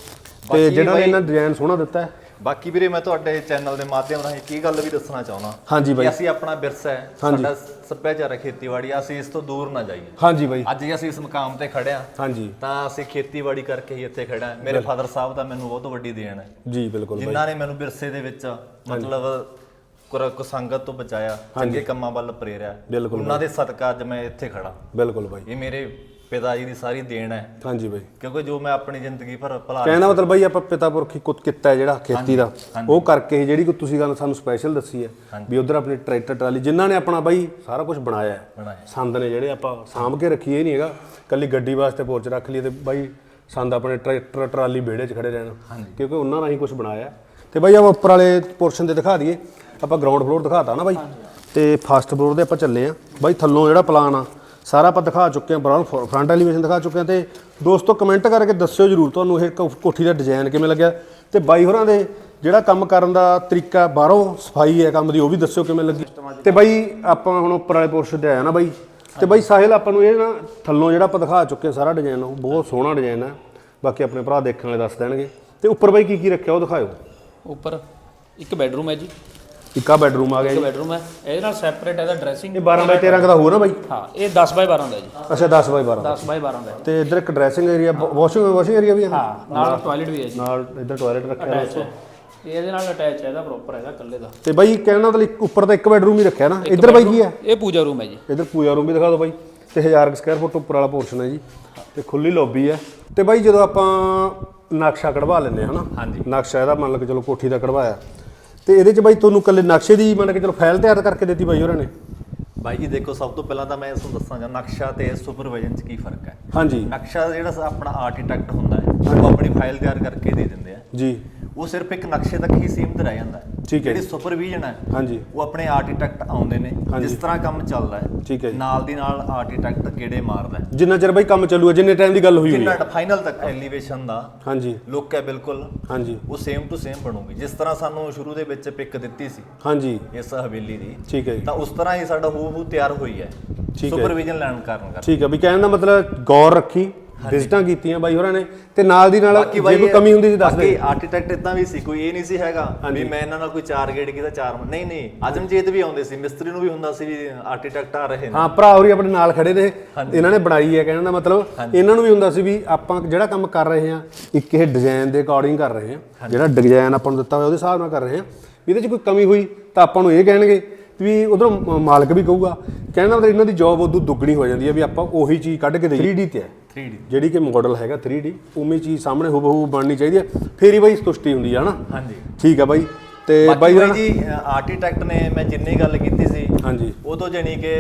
ਤੇ ਜਿਹੜਾ ਨੇ ਇਹਨਾਂ ਡਿਜ਼ਾਈਨ ਸੋਹਣਾ ਦਿੱਤਾ ਹੈ। ਬਾਕੀ ਵੀਰੇ ਮੈਂ ਤੁਹਾਡੇ ਚੈਨਲ ਦੇ ਮਾਧਿਅਮ ਰਾਹੀਂ ਕੀ ਗੱਲ ਵੀ ਦੱਸਣਾ ਚਾਹੁੰਦਾ ਹਾਂਜੀ ਬਾਈ। ਅਸੀਂ ਆਪਣਾ ਵਿਰਸਾ ਹੈ ਸਾਡਾ ਸੱਭਿਆਚਾਰ ਹੈ ਖੇਤੀਬਾੜੀ ਅਸੀਂ ਇਸ ਤੋਂ ਦੂਰ ਨਾ ਜਾਈਏ। ਹਾਂਜੀ ਬਾਈ। ਅੱਜ ਅਸੀਂ ਇਸ ਮੁਕਾਮ ਤੇ ਖੜੇ ਆ ਹਾਂਜੀ। ਤਾਂ ਅਸੀਂ ਖੇਤੀਬਾੜੀ ਕਰਕੇ ਹੀ ਇੱਥੇ ਖੜਾ ਹਾਂ। ਮੇਰੇ ਫਾਦਰ ਸਾਹਿਬ ਦਾ ਮੈਨੂੰ ਬਹੁਤ ਵੱਡੀ ਦੇਣ ਹੈ। ਜੀ ਬਿਲਕੁਲ ਬਾਈ। ਜਿਨ੍ਹਾਂ ਨੇ ਮੈਨੂੰ ਵਿਰਸੇ ਦੇ ਵਿੱਚ ਮਤਲਬ ਕੁਰ- ਕੁਸੰਗਤ ਤੋਂ ਬਚਾਇਆ ਚੰਗੇ ਕੰਮਾਂ ਵੱਲ ਪ੍ਰੇਰਿਆ। ਬਿਲਕੁਲ ਉਹਨਾਂ ਦੇ ਸਦਕਾ ਅੱਜ ਮੈਂ ਇੱਥੇ ਖੜਾ। ਬਿਲਕੁਲ ਬਾਈ। ਇਹ ਮੇਰੇ ਪਿਤਾ ਜੀ ਦੀ ਸਾਰੀ ਦੇਣ ਹੈ। ਹਾਂਜੀ ਬਾਈ। ਕਿਉਂਕਿ ਜੋ ਮੈਂ ਆਪਣੀ ਜ਼ਿੰਦਗੀ ਭਰ ਭਲਾ ਕਹਿਣਾ ਮਤਲਬ ਬਾਈ ਆਪਾਂ ਪਿਤਾ ਪੁਰਖੀ ਕੁੱਤ ਕੀਤਾ ਹੈ ਜਿਹੜਾ ਖੇਤੀ ਦਾ। ਉਹ ਕਰਕੇ ਹੀ ਜਿਹੜੀ ਕੋ ਤੁਸੀਂ ਗੱਲ ਸਾਨੂੰ ਸਪੈਸ਼ਲ ਦੱਸੀ ਹੈ ਵੀ ਉਧਰ ਆਪਣੀ ਟਰੈਕਟਰ ਟਰਾਲੀ ਜਿਨ੍ਹਾਂ ਨੇ ਆਪਣਾ ਬਾਈ ਸਾਰਾ ਕੁਝ ਬਣਾਇਆ ਹੈ। ਬਣਾਇਆ। ਸੰਦ ਨੇ ਜਿਹੜੇ ਆਪਾਂ ਸਾਂਭ ਕੇ ਰੱਖੀਏ ਨਹੀਂ ਹੈਗਾ। ਕੱਲੀ ਗੱਡੀ ਵਾਸਤੇ ਪੋਰਚ ਰੱਖ ਲਈਏ ਤੇ ਬਾਈ ਸੰਦ ਆਪਣੇ ਟਰੈਕਟਰ ਟਰਾਲੀ ਵਿਹੜੇ 'ਚ ਖੜੇ ਰਹਿਣ। ਕਿਉਂਕਿ ਉਹਨਾਂ ਨਾਲ ਹੀ ਕੁਝ ਬਣਾਇਆ। ਤੇ ਬਾਈ ਆਪਾਂ ਉੱਪਰ ਵਾਲੇ ਪੋਰਸ਼ਨ ਤੇ ਦਿਖਾ ਦਈਏ। ਆਪਾਂ ਗਰਾਊਂਡ ਫਲੋਰ ਦਿਖਾਤਾ ਨਾ ਬਾਈ। ਤੇ ਫਸਟ ਫਲੋਰ ਦੇ ਆਪਾਂ ਚੱਲੇ ਆ। ਬਾਈ ਥੱਲੋਂ ਜਿਹੜਾ ਪਲਾਨ ਆ, ਸਾਰਾ ਆਪਾਂ ਦਿਖਾ ਚੁੱਕੇ ਹਾਂ ਬਰਾਉਨ ਫਰੰਟ ਐਲੀਵੇਸ਼ਨ ਦਿਖਾ ਚੁੱਕੇ ਹਾਂ ਤੇ ਦੋਸਤੋ ਕਮੈਂਟ ਕਰਕੇ ਦੱਸਿਓ ਜਰੂਰ ਤੁਹਾਨੂੰ ਇਹ ਕੋ- ਕੋਠੀ ਦਾ ਡਿਜ਼ਾਈਨ ਕਿਵੇਂ ਲੱਗਿਆ। ਤੇ ਬਾਈ ਹੋਰਾਂ ਦੇ ਜਿਹੜਾ ਕੰਮ ਕਰਨ ਦਾ ਤਰੀਕਾ, ਬਾਹਰੋਂ ਸਫ਼ਾਈ ਹੈ ਕੰਮ ਦੀ, ਉਹ ਵੀ ਦੱਸਿਓ ਕਿਵੇਂ ਲੱਗੀ। ਤੇ ਬਾਈ ਆਪਾਂ ਹੁਣ ਉੱਪਰ ਵਾਲੇ ਪੋਰਸ਼ਨ ਤੇ ਆਇਆ ਨਾ ਬਾਈ। ਤੇ ਬਾਈ ਸਾਹਿਲ, ਆਪਾਂ ਨੂੰ ਇਹ ਨਾ ਥੱਲੋਂ ਜਿਹੜਾ ਆਪਾਂ ਦਿਖਾ ਚੁੱਕੇ ਹਾਂ ਸਾਰਾ ਡਿਜ਼ਾਈਨ ਉਹ ਬਹੁਤ ਸੋਹਣਾ ਡਿਜ਼ਾਈਨ ਹੈ ਬਾਕੀ ਆਪਣੇ ਭਰਾ ਦੇਖਣ ਵਾਲੇ ਦੱਸ ਦੇਣਗੇ। ਤੇ ਉੱਪਰ ਬਾਈ ਕੀ ਕੀ ਰੱਖਿਆ ਉਹ ਦਿਖਾਓ ਉੱਪਰ ਇੱਕ ਬੈਡਰੂਮ ਹੈ ਜੀ। ਇੱਕ ਆ ਬੈਡਰੂਮ ਆ ਗਿਆ ਇੱਕ ਜੀ। ਬੈਡਰੂਮ ਹੈ। ਇਹਦੇ ਨਾਲ ਸੈਪਰੇਟ ਇਹਦਾ ਡਰੈਸਿੰਗ ਇਹ 12 ਬਾਈ 13 ਦਾ ਹੋਰ ਨਾ ਬਾਈ। ਹਾਂ ਇਹ 10 ਬਾਈ 12 ਦਾ ਜੀ। ਅੱਛਾ 10 ਬਾਈ 12 10 ਬਾਈ 12 ਦਾ ਹੈ। ਤੇ ਇੱਧਰ ਇੱਕ dressing area washing washing area ਵੀ ਹੈ ਹਾਂ ਨਾਲ ਟਾਇਲਟ ਵੀ ਹੈ ਜੀ। ਨਾਲ ਇੱਧਰ ਟਾਇਲਟ ਰੱਖਿਆ ਹੋਇਆ। ਹੈ। ਇਹ ਇਹਦੇ ਨਾਲ ਅਟੈਚ ਹੈ ਇਹਦਾ ਪ੍ਰੋਪਰ ਹੈਗਾ ਇਕੱਲੇ ਦਾ। ਤੇ ਬਾਈ ਕਹਿਣਾ ਤਾਂ ਇੱਕ ਉੱਪਰ ਤਾਂ ਇੱਕ ਬੈਡਰੂਮ ਹੀ ਰੱਖਿਆ ਨਾ। ਇੱਧਰ ਬਾਈ ਕੀ ਹੈ? ਇਹ ਪੂਜਾ ਰੂਮ ਹੈ ਜੀ। ਇੱਧਰ ਪੂਜਾ ਰੂਮ ਵੀ ਦਿਖਾ ਦਿਓ ਬਾਈ। ਤੇ 1000 ਸਕੁਅਰ ਫੁੱਟ ਉੱਪਰ ਵਾਲਾ ਪੋਰਸ਼ਨ ਹੈ ਜੀ। ਤੇ ਖੁੱਲੀ ਲੌਬੀ ਹੈ। ਤੇ ਬਾਈ ਜਦੋਂ ਆਪਾਂ ਨਕਸ਼ਾ ਕਢਵਾ ਲੈਂਦੇ ਹਾਂ ਹਨਾ। ਨਕਸ਼ਾ ਇਹਦਾ ਮੰਨ ਲਓ ਕਿ ਚਲੋ ਕੋਠੀ ਦਾ ਕਢਵਾਇਆ। ਤੇ ਇਹਦੇ ਚ ਬਾਈ ਤੁਹਾਨੂੰ ਕੱਲੇ ਨਕਸ਼ੇ ਦੀ ਮੰਨ ਕੇ ਚਲੋ ਫਾਈਲ ਤਿਆਰ ਕਰਕੇ ਦਿੱਤੀ ਬਾਈ ਹੋਰਾਂ ਨੇ। ਬਾਈ ਜੀ ਦੇਖੋ ਸਭ ਤੋਂ ਪਹਿਲਾਂ ਤਾਂ ਮੈਂ ਇਸ ਨੂੰ ਦੱਸਾਂਗਾ ਨਕਸ਼ਾ ਤੇ ਸੁਪਰਵਾਈਜ਼ਨ 'ਚ ਕੀ ਫ਼ਰਕ ਹੈ? ਹਾਂਜੀ। ਨਕਸ਼ਾ ਜਿਹੜਾ ਆਪਣਾ ਆਰਕੀਟੈਕਟ ਹੁੰਦਾ ਹੈ ਉਹ ਆਪਣੀ ਫਾਈਲ ਤਿਆਰ ਕਰਕੇ ਦੇ ਦਿੰਦੇ ਆ। ਜੀ। ਉਹ ਸਿਰਫ ਇੱਕ ਨਕਸ਼ੇ ਤੱਕ ਹੀ ਸੀਮਿਤ ਰਹਿ ਜਾਂਦਾ ਹੈ। ਠੀਕ ਹੈ ਜਿਹੜੀ ਸੁਪਰਵੀਜ਼ਨ ਹੈ ਹਾਂਜੀ। ਉਹ ਆਪਣੇ ਆਰਕੀਟੈਕਟ ਆਉਂਦੇ ਨੇ। ਜਿਸ ਤਰ੍ਹਾਂ ਕੰਮ ਚੱਲਦਾ ਹੈ ਠੀਕ ਹੈ ਨਾਲ ਦੀ ਨਾਲ ਆਰਕੀਟੈਕਟ ਗੇੜੇ ਮਾਰਦਾ ਹੈ। ਜਿੰਨਾ ਚਿਰ ਬਾਈ ਕੰਮ ਚੱਲੂਗਾ ਜਿੰਨੇ ਟਾਈਮ ਦੀ ਗੱਲ ਹੋਈ ਹੋਈ ਜਿੰਨਾ ਫਾਈਨਲ ਤੱਕ ਐਲੀਵੇਸ਼ਨ ਦਾ ਹਾਂਜੀ। ਲੁੱਕ ਹੈ ਬਿਲਕੁਲ। ਹਾਂਜੀ। ਉਹ ਸੇਮ ਟੂ ਸੇਮ ਬਣੂਗੀ। ਜਿਸ ਤਰ੍ਹਾਂ ਸਾਨੂੰ ਸ਼ੁਰੂ ਦੇ ਵਿੱਚ ਪਿਕ ਦਿੱਤੀ ਸੀ ਹਾਂਜੀ। ਇਸ ਹਵੇਲੀ ਦੀ ਠੀਕ ਹੈ ਤਾਂ ਉਸ ਤਰ੍ਹਾਂ ਹੀ ਸਾਡਾ ਹੂ ਹੂ ਤਿਆਰ ਹੋਈ ਹੈ। ਠੀਕ ਹੈ। ਸੁਪਰਵੀਜ਼ਨ ਲੈਣ ਕਾਰਨ ਕਰ ਠੀਕ ਹੈ ਵੀ ਕਹਿਣ ਦਾ ਮਤਲਬ ਗੌਰ ਰੱਖੀ ਵਿਜ਼ਿਟਾਂ ਕੀਤੀਆਂ ਬਾਈ ਹੋਰਾਂ ਨੇ ਤੇ ਨਾਲ ਦੀ ਨਾਲ ਜੇ ਕੋਈ ਕਮੀ ਹੁੰਦੀ ਸੀ ਦੱਸ ਦੇ। ਬਾਕੀ ਆਰਕੀਟੈਕਟ ਇਦਾਂ ਵੀ ਸੀ ਕੋਈ ਇਹ ਨਹੀਂ ਸੀ ਹੈਗਾ ਵੀ ਮੈਂ ਇਹਨਾਂ ਨਾਲ ਕੋਈ ਚਾਰ ਗੇੜ ਕੀਤਾ ਚਾਰ ਨਹੀਂ ਨਹੀਂ ਅਜਮਜੀਤ ਵੀ ਆਉਂਦੇ ਸੀ ਮਿਸਤਰੀ ਨੂੰ ਵੀ ਹੁੰਦਾ ਸੀ ਵੀ ਆਰਕੀਟੈਕਟ ਆ ਰਹੇ ਨੇ। ਹਾਂ ਭਰਾ ਹੋਰੀ ਆਪਣੇ ਨਾਲ ਖੜੇ ਨੇ। ਇਹਨਾਂ ਨੇ ਬਣਾਈ ਹੈ ਕਹਿਣ ਦਾ ਮਤਲਬ ਇਹਨਾਂ ਨੂੰ ਵੀ ਹੁੰਦਾ ਸੀ ਵੀ ਆਪਾਂ ਜਿਹੜਾ ਕੰਮ ਕਰ ਰਹੇ ਹਾਂ ਇੱਕ ਇਹ ਡਿਜ਼ਾਈਨ ਦੇ ਅਕੋਰਡਿੰਗ ਕਰ ਰਹੇ ਹਾਂ ਜਿਹੜਾ ਡਿਜ਼ਾਈਨ ਆਪਾਂ ਨੂੰ ਦਿੱਤਾ ਹੋਇਆ ਉਹਦੇ ਹਿਸਾਬ ਨਾਲ ਕਰ ਰਹੇ ਹਾਂ। ਵੀ ਇਹਦੇ 'ਚ ਕੋਈ ਕਮੀ ਹੋਈ ਤਾਂ ਆਪਾਂ ਨੂੰ ਇਹ ਕਹਿਣਗੇ ਵੀ ਉਧਰੋਂ ਮਾਲਕ ਵੀ ਕਹੂਗਾ ਕਹਿਣ ਦਾ ਮਤਲਬ ਇਹਨਾਂ ਦੀ ਜੌਬ ਉਦੋਂ ਦੁੱਗਣੀ ਹੋ ਜਾਂਦੀ ਹੈ ਵੀ ਆਪਾਂ ਉਹੀ ਚੀਜ਼ ਕੱਢ ਕੇ ਦੇਈਏ। 3D ਤੇ ਹੈ 3D ਜਿਹੜੀ ਕਿ ਮਾਡਲ ਹੈਗਾ 3D ਉਵੇਂ ਚੀਜ਼ ਸਾਹਮਣੇ ਹੂਬਹੂ ਬਣਨੀ ਚਾਹੀਦੀ ਹੈ ਫੇਰ ਹੀ ਬਾਈ ਸੰਤੁਸ਼ਟੀ ਹੁੰਦੀ ਹੈ ਹਨਾ? ਹਾਂਜੀ। ਠੀਕ ਹੈ ਬਾਈ ਤੇ ਬਾਈ ਜੀ ਆਰਕੀਟੈਕਟ ਨੇ ਮੈਂ ਜਿੰਨੀ ਗੱਲ ਕੀਤੀ ਸੀ ਹਾਂਜੀ। ਉਹ ਤੋਂ ਜਾਣੀ ਕਿ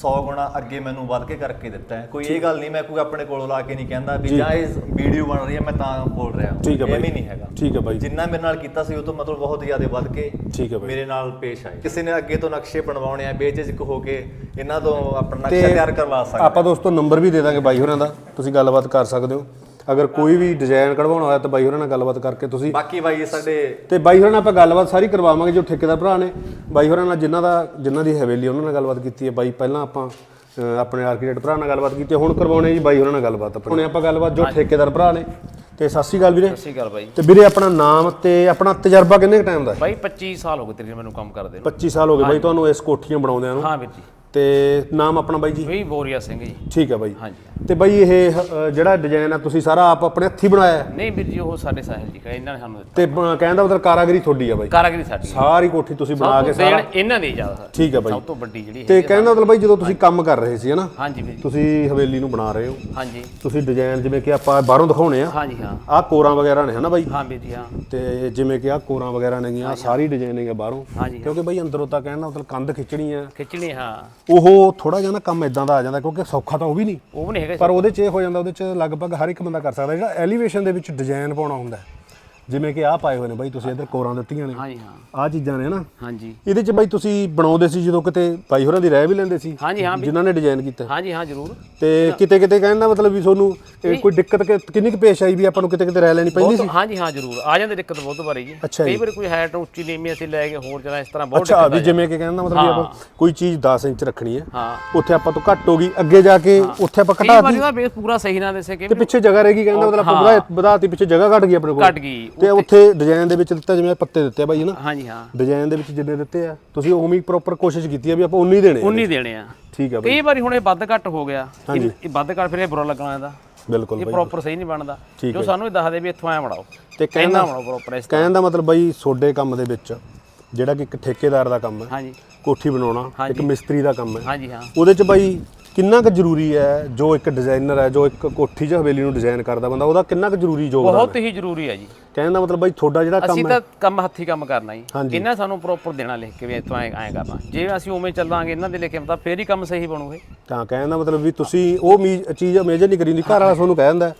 100 ਗੁਣਾ ਅੱਗੇ ਮੈਨੂੰ ਵੱਧ ਕੇ ਕਰਕੇ ਦਿੱਤਾ ਹੈ। ਕੋਈ ਇਹ ਗੱਲ ਨਹੀਂ ਮੈਂ ਕੋਈ ਆਪਣੇ ਕੋਲੋਂ ਲਾ ਕੇ ਨਹੀਂ ਕਹਿੰਦਾ ਵੀ ਜਾਂ। ਇਹ ਵੀਡੀਓ ਬਣ ਰਹੀ ਹੈ ਮੈਂ ਤਾਂ ਬੋਲ ਰਿਹਾ। ਠੀਕ ਹੈ ਬਾਈ। ਐਵੇਂ ਨਹੀਂ ਹੈਗਾ। ਠੀਕ ਹੈ ਬਾਈ। ਜਿੰਨਾ ਮੇਰੇ ਨਾਲ ਕੀਤਾ ਸੀ ਉਹ ਤੋਂ ਮਤਲਬ ਬਹੁਤ ਜ਼ਿਆਦਾ ਵੱਧ ਕੇ ਠੀਕ ਹੈ ਬਾਈ। ਮੇਰੇ ਨਾਲ ਪੇਸ਼ ਆਏ। ਕਿਸੇ ਨੇ ਅੱਗੇ ਤੋਂ ਨਕਸ਼ੇ ਬਣਵਾਉਣੇ ਆ ਬੇਝਿਜਕ ਹੋ ਕੇ ਇਹਨਾਂ ਤੋਂ ਆਪਣਾ ਨਕਸ਼ਾ ਤਿਆਰ ਕਰਵਾ ਸਕਦਾ ਆਪਾਂ ਦੋਸਤੋ ਨੰਬਰ ਵੀ ਦੇ ਦਾਂਗੇ ਬਾਈ ਹੋਰਾਂ ਦਾ। ਤੁਸੀਂ ਗੱਲਬਾਤ ਕਰ ਸਕਦੇ ਹੋ। ਅਗਰ ਕੋਈ ਵੀ ਡਿਜ਼ਾਈਨ ਕਢਵਾਉਣਾ ਹੋਇਆ ਤਾਂ ਬਾਈ ਹੋਰਾਂ ਨਾਲ ਗੱਲਬਾਤ ਕਰਕੇ ਤੁਸੀਂ ਬਾਕੀ ਬਾਈ ਸਾਡੇ ਤੇ ਬਾਈ ਹੋਰਾਂ ਨਾਲ ਆਪਾਂ ਗੱਲਬਾਤ ਸਾਰੀ ਕਰਵਾਵਾਂਗੇ ਜੋ ਠੇਕੇਦਾਰ ਭਰਾ ਨੇ। ਬਾਈ ਹੋਰਾਂ ਨਾਲ ਜਿਨ੍ਹਾਂ ਦਾ ਜਿਨ੍ਹਾਂ ਦੀ ਹਵੇਲੀ ਉਹਨਾਂ ਨਾਲ ਗੱਲਬਾਤ ਕੀਤੀ ਹੈ। ਬਾਈ ਪਹਿਲਾਂ ਆਪਾਂ ਆਪਣੇ ਆਰਕੀਟੈਕਟ ਭਰਾ ਨਾਲ ਗੱਲਬਾਤ ਕੀਤੀ ਹੈ, ਹੁਣ ਕਰਵਾਉਣੇ ਜੀ ਬਾਈ ਹੋਰਾਂ ਨਾਲ ਗੱਲਬਾਤ ਆਪਣੇ ਹੁਣ ਆਪਾਂ ਗੱਲਬਾਤ ਜੋ ਠੇਕੇਦਾਰ ਭਰਾ ਨੇ। ਤੇ ਸਤਿ ਸ਼੍ਰੀ ਅਕਾਲ ਵੀਰੇ। ਸਤਿ ਸ਼੍ਰੀ ਅਕਾਲ ਬਾਈ। ਤੇ ਵੀਰੇ ਆਪਣਾ ਨਾਮ ਤੇ ਆਪਣਾ ਤਜਰਬਾ ਕਿੰਨੇ ਟਾਈਮ ਦਾ ਹੈ? ਬਾਈ 25 ਸਾਲ ਹੋ ਗਏ ਤੇਰੇ ਮੈਨੂੰ ਕੰਮ ਕਰਦੇ ਨੂੰ। 25 ਸਾਲ ਹੋ ਗਏ ਬਾਈ ਤੁਹਾਨੂੰ ਇਸ ਕੋਠੀਆਂ ਬਣਾਉਂਦਿਆਂ ਨੂੰ। ਹਾਂ ਵੀਰ ਜੀ। ਤੇ ਨਾਮ ਆਪਣਾ ਬਾਈ ਜੀ? ਵੀ ਬੋਰੀਆ ਸਿੰਘ ਜੀ। ਠੀਕ ਹੈ ਬਾਈ। ਹਾਂਜੀ। ਤੇ ਬਾਈ ਇਹ ਅ, ਜਿਹੜਾ ਡਿਜ਼ਾਈਨ ਆ ਤੁਸੀਂ ਸਾਰਾ ਆਪ ਆਪਣੇ ਹੱਥੀ ਬਣਾਇਆ ਹੈ? ਨਹੀਂ ਵੀਰ ਜੀ ਉਹ ਸਾਡੇ ਸਾਹਿਲ ਜੀ ਕਹੇ ਇਹਨਾਂ ਨੇ ਸਾਨੂੰ ਦਿੱਤਾ। ਤੇ ਬ- ਕਹਿਣ ਦਾ ਮਤਲਬ ਕਾਰਾਗਰੀ ਤੁਹਾਡੀ ਆ ਬਾਈ? ਕਾਰਾਗਰੀ ਸਾਡੀ। ਸਾਰੀ ਕੋਠੀ ਤੁਸੀਂ ਬਣਾ ਕੇ ਸਾਰਾ ਦੇਣ ਇਹਨਾਂ ਦੀ ਜ਼ਿਆਦਾ ਠੀਕ ਹੈ ਬਾਈ। ਸਭ ਤੋਂ ਵੱਡੀ ਜਿਹੜੀ ਤੇ ਹੈਗੀ ਆ। ਕਹਿਣ ਦਾ ਮਤਲਬ ਬਾਈ ਜਦੋਂ ਤੁਸੀਂ ਕੰਮ ਕਰ ਰਹੇ ਸੀ ਹਨਾ? ਹਾਂਜੀ ਵੀਰ ਜੀ। ਤੁਸੀਂ ਹਵੇਲੀ ਨੂੰ ਬਣਾ ਰਹੇ ਹੋ। ਹਾਂਜੀ। ਤੁਸੀਂ ਡਿਜ਼ਾਈਨ ਜਿਵੇਂ ਕਿ ਆਪਾਂ ਬਾਹਰੋਂ ਦਿਖਾਉਣੇ ਆ। ਹਾਂਜੀ ਹਾਂ। ਆਹ ਕੋਰਾਂ ਵਗੈਰਾ ਨੇ ਹਨਾ ਬਾਈ? ਹਾਂ ਵੀਰ ਜੀ ਹਾਂ। ਤੇ ਜਿਵੇਂ ਕਿ ਆਹ ਕੋਰਾਂ ਵਗੈਰਾ ਨੇਗੀਆਂ ਆਹ ਸਾਰੀ ਡਿਜ਼ਾਈਨਿੰਗ ਹੈ ਬਾਹਰੋਂ। ਹਾਂਜੀ। ਕਿਉਂਕਿ ਬਾਈ ਅੰਦਰੋਂ ਤਾਂ ਕਹਿਣ ਦਾ ਮਤਲਬ ਕੰਧ ਖਿੱਚਣੀ ਆ। ਖਿੱਚਣੀ ਹਾਂ। ਉਹ ਥੋੜਾ ਜਿਹਾ ਨਾ ਕੰਮ ਇਦਾਂ ਦਾ ਆ ਜਾਂਦਾ ਕਿਉਂਕਿ ਸੌਖਾ ਤਾਂ ਉਹ ਵੀ ਨਹੀਂ ਉਹ ਵੀ ਨਹੀਂ ਹੈਗਾ ਪਰ ਉਹਦੇ 'ਚ ਇਹ ਹੋ ਜਾਂਦਾ ਉਹਦੇ 'ਚ ਲਗਭਗ ਹਰ ਇੱਕ ਬੰਦਾ ਕਰ ਸਕਦਾ ਜਿਹੜਾ ਐਲੀਵੇਸ਼ਨ ਦੇ ਵਿੱਚ ਡਿਜ਼ਾਈਨ ਪਾਉਣਾ ਹੁੰਦਾ। ਜਿਵੇਂ ਕਿ ਆਹ ਪਾਏ ਹੋਏ ਨੇ ਬਾਈ ਤੁਸੀਂ ਇੱਧਰ ਕੋਰਾਂ ਦਿੱਤੀਆਂ ਨੇ। ਹਾਂਜੀ ਹਾਂ। ਆਹ ਚੀਜ਼ਾਂ ਨੇ ਹਨਾ? ਹਾਂਜੀ। ਇਹਦੇ 'ਚ ਬਾਈ ਤੁਸੀਂ ਬਣਾਉਂਦੇ ਸੀ ਜਦੋਂ ਕਿਤੇ ਬਾਈ ਹੋਰਾਂ ਦੀ ਰਾਏ ਵੀ ਲੈਂਦੇ ਸੀ? ਹਾਂਜੀ ਹਾਂ ਜਿਨ੍ਹਾਂ ਨੇ ਡਿਜ਼ਾਈਨ ਕੀਤਾ। ਹਾਂਜੀ ਹਾਂ ਜ਼ਰੂਰ। ਤੇ ਕਿਤੇ ਕਿਤੇ ਕਹਿਣ ਦਾ ਮਤਲਬ ਵੀ ਤੁਹਾਨੂੰ ਇਹ ਕੋਈ ਦਿੱਕਤ ਕਿ- ਕਿੰਨੀ ਕੁ ਪੇਸ਼ ਆਈ ਵੀ ਆਪਾਂ ਨੂੰ ਕਿਤੇ ਕਿਤੇ ਰਾਏ ਲੈਣੀ ਪੈਂਦੀ ਸੀ? ਬਹੁਤ ਹਾਂਜੀ ਹਾਂ ਜ਼ਰੂਰ। ਆ ਜਾਂਦੇ ਦਿੱਕਤ ਬਹੁਤ ਵਾਰੀ ਜੀ। ਅੱਛਾ ਜੀ। ਕਈ ਵਾਰੀ ਕੋਈ ਹਾਈਟ ਉੱਚੀ ਨੀਵੀਂ ਅਸੀਂ ਲੈ ਕੇ ਹੋਰ ਜਰਾ ਇਸ ਤਰ੍ਹਾਂ ਬਹੁਤ ਅੱਛਾ ਦਿੱਕਤ ਵੀ ਆ ਜਿਵੇਂ ਕਿ ਕਹਿਣ ਦਾ ਮਤਲਬ ਵੀ ਆਪਾਂ ਕੋਈ ਚੀਜ਼ 10 ਇੰਚ ਰੱਖਣੀ ਹੈ ਹਾਂ। ਉੱਥੇ ਆਪਾਂ ਤੋਂ ਘੱਟ ਹੋ ਗਈ ਅੱਗੇ ਜਾ ਕੇ ਉੱਥੇ ਆਪਾਂ ਕਈ ਵਾਰੀ ਉਹਦਾ ਬੇਸ ਪੂਰਾ ਸਹੀ ਨਾ ਦੇਸੇ ਕਿ ਤੇ ਪਿੱਛੇ ਜਗ੍ਹਾ ਰਹਿ ਗਈ ਕਹਿੰਦਾ ਮਤਲਬ ਆਪਾਂ ਵਧਾ ਵਧਾਤੀ ਪਿੱਛੇ ਜਗ੍ਹਾ ਘਟ ਗਈ ਆਪਣੇ ਕੋਲ। ਘਟ ਗਈ। ਤੇ ਉੱਥੇ ਡਿਜ਼ਾਈਨ ਦੇ ਵਿੱਚ ਦਿੱਤਾ ਜਿਵੇਂ ਪੱਤੇ ਦਿੱਤੇ ਆ ਬਾਈ ਨਾ ਹਾਂਜੀ ਹਾਂ। ਡਿਜ਼ਾਈਨ ਦੇ ਵਿੱਚ ਜਿੰਨੇ ਦਿੱਤੇ ਆ ਤੁਸੀਂ ਉਵੇਂ ਹੀ ਪ੍ਰੋਪਰ ਕੋਸ਼ਿਸ਼ ਕੀਤੀ ਆ ਵੀ ਆਪਾਂ ਉਨੀ ਹੀ ਦੇਣੇ ਆ। 19 ਦੇਣੇ ਆ। ਠੀਕ ਆ ਬਾਈ। ਕਈ ਵਾਰੀ ਹੁਣ ਇਹ ਵੱਧ ਘੱਟ ਹੋ ਗਿਆ। ਇਹ ਇਹ ਵੱਧ ਘੱਟ ਫਿਰ ਇਹ ਬੁਰਾ ਲੱਗਣਾ ਇਹਦਾ। ਬਿਲਕੁਲ ਇਹ ਬਾਈ। ਪ੍ਰੋਪਰ ਸਹੀ ਨਹੀਂ ਬਣਦਾ। ਠੀਕ ਜੋ ਸਾਨੂੰ ਇਹ ਦੱਸਦੇ ਵੀ ਇੱਥੋਂ ਐ ਬਣਾਓ। ਤੇ ਕਹਿੰਦਾ ਕਹਿੰਦਾ ਬਣਾਓ ਪ੍ਰੋਪਰ ਇਸ ਕਹਿਣ ਦਾ ਮਤਲਬ ਬਾਈ ਤੁਹਾਡੇ ਕੰਮ ਦੇ ਵਿੱਚ ਜਿਹੜਾ ਕਿ ਇੱਕ ਠੇਕੇਦਾਰ ਦਾ ਕੰਮ ਹੈ ਹਾਂਜੀ। ਕੋਠੀ ਬਣਾਉਣਾ ਇੱਕ ਮਿਸਤਰੀ ਦਾ ਕੰਮ ਹੈ ਹਾਂਜੀ ਹਾਂ। ਉਹਦੇ ਚ ਬਾਈ ਕਿੰਨਾ ਕੁ ਜ਼ਰੂਰੀ ਹੈ ਜੋ ਇੱਕ ਡਿਜ਼ਾਈਨਰ ਹੈ ਜੋ ਇੱਕ ਕੋਠੀ ਜਾਂ ਹਵੇਲੀ ਨੂੰ ਡਿਜ਼ਾਈਨ ਕਰਦਾ ਬੰਦਾ ਉਹਦਾ ਕਿੰਨਾ ਕੁ ਜ਼ਰੂਰੀ ਯੋਗਦਾਨ ਬਹੁਤ ਹੈ ਜ਼ਰੂਰੀ ਹੈ ਜੀ। ਕਹਿਣ ਦਾ ਮਤਲਬ ਬਾਈ ਤੁਹਾਡਾ ਜਿਹੜਾ ਅਸੀਂ ਕੰਮ ਹੈ ਤਾਂ ਕੰਮ ਹੱਥੀ ਕੰਮ ਕਰਨਾ ਜੀ। ਇਹਨਾਂ ਸਾਨੂੰ ਪ੍ਰੋਪਰ ਦੇਣਾ ਲਿਖ ਕੇ ਵੀ ਇਤੋਂ ਐ ਐ ਕਰਨਾ। ਜੇ ਅਸੀਂ ਉਵੇਂ ਚੱਲਾਂਗੇ ਇਹਨਾਂ ਦੇ ਲਿਖੇ ਮਤਾ ਫੇਰ ਹੀ ਕੰਮ ਸਹੀ ਬਣੂਗੇ। ਤਾਂ ਕਹਿਣ ਦਾ ਮਤਲਬ ਵੀ ਤੁਸੀਂ ਉਹ ਚੀਜ਼ ਮੇਜਰ ਨਹੀਂ ਕਰੀ ਹੁੰਦੀ ਘਰ ਵਾਲਾ ਤੁਹਾਨੂੰ ਕਹਿ ਦਿੰਦਾ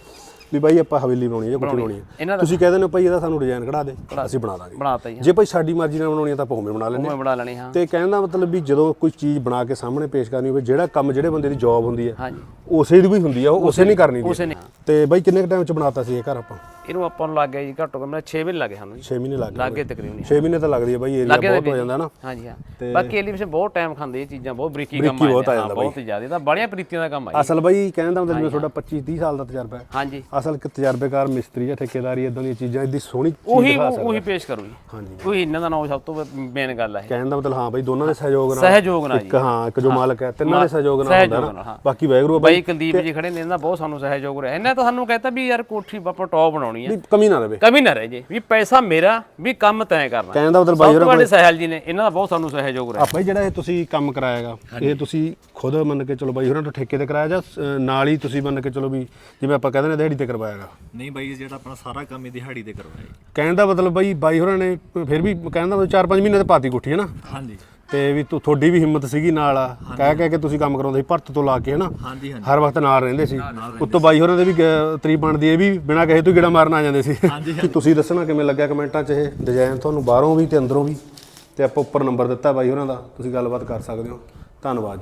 ਵੀ ਬਾਈ ਆਪਾਂ ਹਵੇਲੀ ਬਣਾਉਣੀ ਹੈ ਜਾਂ ਕੋਠੀ ਬਣਾਉਣੀ ਹੈ ਤੁਸੀਂ ਕਹਿ ਦਿੰਦੇ ਹੋ ਭਾਈ ਇਹਦਾ ਸਾਨੂੰ ਡਿਜ਼ਾਈਨ ਕਢਾ ਦੇ ਅਸੀਂ ਬਣਾ ਦਾਂਗੇ। ਬਣਾਤਾ ਜੀ ਜੇ ਭਾਈ ਸਾਡੀ ਮਰਜ਼ੀ ਨਾਲ ਬਣਾਉਣੀ ਹੈ ਤਾਂ ਆਪਾਂ ਉਵੇਂ ਬਣਾ। ਉਵੇਂ ਲੈਣੀ ਹਾਂ। ਤੇ ਕਹਿਣ ਦਾ ਮਤਲਬ ਵੀ ਜਦੋਂ ਕੋਈ ਚੀਜ਼ ਬਣਾ ਕੇ ਸਾਹਮਣੇ ਪੇਸ਼ ਕਰਨੀ ਹੋਵੇ ਜਿਹੜਾ ਕੰਮ ਜਿਹੜੇ ਬੰਦੇ ਦੀ ਜੌਬ ਹੁੰਦੀ ਹੈ ਹਾਂਜੀ। ਉਸੇ ਦੀ ਵੀ ਹੁੰਦੀ ਆ ਉਹ ਉਸੇ ਨਹੀਂ ਕਰਨੀ ਨੇ। ਤੇ ਬਾਈ ਕਿੰਨੇ ਟਾਈਮ ਚ ਬਣਾਤਾ ਸੀ ਇਹ ਘਰ ਆਪਾਂ? ਇਹਨੂੰ ਆਪਾਂ ਨੂੰ ਲੱਗ ਗਿਆ ਜੀ ਘੱਟੋ ਘੱਟ 6 ਮਹੀਨੇ ਲੱਗੇ ਸਾਨੂੰ ਜੀ। 6 ਮਹੀਨੇ ਲੱਗ ਲੱਗ ਤਕਰੀਬਨ 6 ਮਹੀਨੇ ਤਾਂ ਲੱਗਦੀ ਹੈ ਬਾਈ ਏਰੀਆ ਬਹੁਤ ਹੋ ਜਾਂਦਾ ਨਾ। ਹਾਂਜੀ ਹਾਂ। ਬਾਕੀ ਐਲੀਵੇਸ਼ਨ ਬਹੁਤ ਟਾਈਮ ਖਾਂਦੇ ਇਹ ਚੀਜ਼ਾਂ ਬਹੁਤ ਬਰੀਕੀ ਕੰਮ ਆ ਜਾਂਦਾ ਬਹੁਤ ਹੀ ਜ਼ਿਆਦਾ। ਤਾਂ ਬੜੀਆਂ ਪ੍ਰੀਤੀਆਂ ਦਾ ਕੰਮ ਆ ਅਸਲ ਬਾਈ ਕਹਿਣ ਦਾ ਮਤਲਬ ਜਿਵੇਂ ਤੁਹਾਡਾ 25 30 ਸਾਲ ਦਾ ਤਜਰਬਾ ਹੈ। ਹਾਂਜੀ। ਅਸਲ ਕਿ ਤਜਰਬੇਕਾਰ ਮਿਸਤਰੀ ਜਾਂ ਠੇਕੇਦਾਰੀ ਇਦਾਂ ਦੀਆਂ ਚੀਜ਼ਾਂ ਇਦੀ ਸੋਹਣੀ ਚੀਜ਼ ਉਹੀ ਉਹੀ ਪੇਸ਼ ਕਰੂ ਜੀ। ਹਾਂਜੀ। ਉਹੀ ਇਹਨਾਂ ਦਾ ਨਾਮ ਸਭ ਤੋਂ ਮੇਨ ਗੱਲ ਹੈ ਕਹਿਣ ਦਾ ਮਤਲਬ ਹਾਂ ਬਾਈ ਦੋਨਾਂ ਦੇ ਸਹਿਯੋਗ ਨਾਲ ਸਹਿਯੋਗ ਨਾਲ ਇੱਕ ਹਾਂ ਇੱਕ ਜੋ ਮਾਲਕ ਹੈ ਤਿੰਨਾਂ ਦੇ ਸਹਿਯੋਗ ਨਾਲ ਹੁੰਦਾ ਨਾ। ਬਾਕੀ ਵੈਗਰੂ ਬਾਈ ਕੁਲਦੀਪ ਜੀ ਖੜੇ ਨੇ ਇਹਨਾਂ ਦਾ ਬਹੁਤ ਸਾਨੂੰ ਸਹਿਯੋਗ ਰਿਹਾ। ਇਹਨਾਂ ਤਾਂ ਸਾਨੂੰ ਕਹਿੰਦਾ ਵੀ ਯਾਰ ਕੋਠੀ ਆਪਾਂ ਟੌਪ ਬਣਾਉਣੀ ਹੈ। ਵੀ ਕਮੀ ਨਾ ਰਵੇ। ਕਮੀ ਨਾ ਰਹੇ ਜੀ। ਵੀ ਪੈਸਾ ਮੇਰਾ ਵੀ ਕੰਮ ਤੈਂ ਕਰਨਾ। ਕਹਿਣ ਦਾ ਮਤਲਬ ਬਾਈ ਹੋਰਾਂ ਵੱਡੇ ਸਹਿਲ ਜੀ ਨੇ। ਇਹਨਾਂ ਦਾ ਬਹੁਤ ਸਾਨੂੰ ਸਹਿਯੋਗ ਰਿਹਾ। ਆਪਾਂ ਜਿਹੜਾ ਇਹ ਤੁਸੀਂ ਕੰਮ ਕਰਾਇਆਗਾ ਇਹ ਤੁਸੀਂ ਖੁਦ ਮੰਨ ਕੇ ਚਲੋ ਬਾਈ ਹੋਰਾਂ ਤੋਂ ਠੇਕੇ ਤੇ ਕਰਾਇਆ ਜਾਂ ਨਾਲ ਹੀ ਤੁਸੀਂ ਮੰਨ ਕੇ ਚਲੋ ਵੀ ਜਿਵੇਂ ਆਪਾਂ ਕਹਿੰਦੇ ਨੇ ਦਿਹਾੜੀ ਤੇ ਕਰਵਾਇਆਗਾ। ਨਹੀਂ ਬਾਈ ਜਿਹੜਾ ਆਪਣਾ ਸਾਰਾ ਕੰਮ ਇਹ ਦਿਹਾੜੀ ਤੇ ਕਰਵਾਇਆ ਜੀ। ਕਹਿਣ ਦਾ ਮਤਲਬ ਬਾਈ ਬਾਈ ਹੋਰਾਂ ਨੇ ਫਿਰ ਵੀ ਕਹਿਣ ਦਾ ਮਤਲਬ 4-5 ਮਹੀਨੇ ਤੇ ਪਾਤੀ ਕੋਠੀ ਹੈ ਨਾ? ਹਾਂਜੀ। ਤੇ ਵੀ ਤੂੰ ਤੁਹਾਡੀ ਵੀ ਹਿੰਮਤ ਸੀਗੀ ਨਾਲ ਕਹਿ ਕਹਿ ਕੇ ਤੁਸੀਂ ਕੰਮ ਕਰਾਉਂਦੇ ਸੀ ਭਰਤ ਤੋਂ ਲਾ ਕੇ ਹਨਾ? ਹਾਂਜੀ ਹਾਂਜੀ। ਹਰ ਵਕਤ ਨਾਲ ਰਹਿੰਦੇ ਸੀ। ਉੱਤੋਂ ਬਾਈ ਹੋਰਾਂ ਦੇ ਵੀ ਤਰੀਫ ਬਣਦੀ ਇਹ ਵੀ ਬਿਨਾਂ ਕਹੇ ਤੋਂ ਗੇੜਾ ਮਾਰਨ ਆ ਜਾਂਦੇ ਸੀ। ਤੁਸੀਂ ਦੱਸਣਾ ਕਿਵੇਂ ਲੱਗਿਆ ਕਮੈਂਟਾਂ 'ਚ ਇਹ? ਡਿਜ਼ਾਈਨ ਤੁਹਾਨੂੰ ਬਾਹਰੋਂ ਵੀ ਤੇ ਅੰਦਰੋਂ ਵੀ। ਤੇ ਆਪਾਂ ਉੱਪਰ ਨੰਬਰ ਦਿੱਤਾ ਬਾਈ ਹੋਰਾਂ ਦਾ। ਤੁਸੀਂ ਗੱਲਬਾਤ ਕਰ ਸਕਦੇ ਹੋ। ਧੰਨਵਾਦ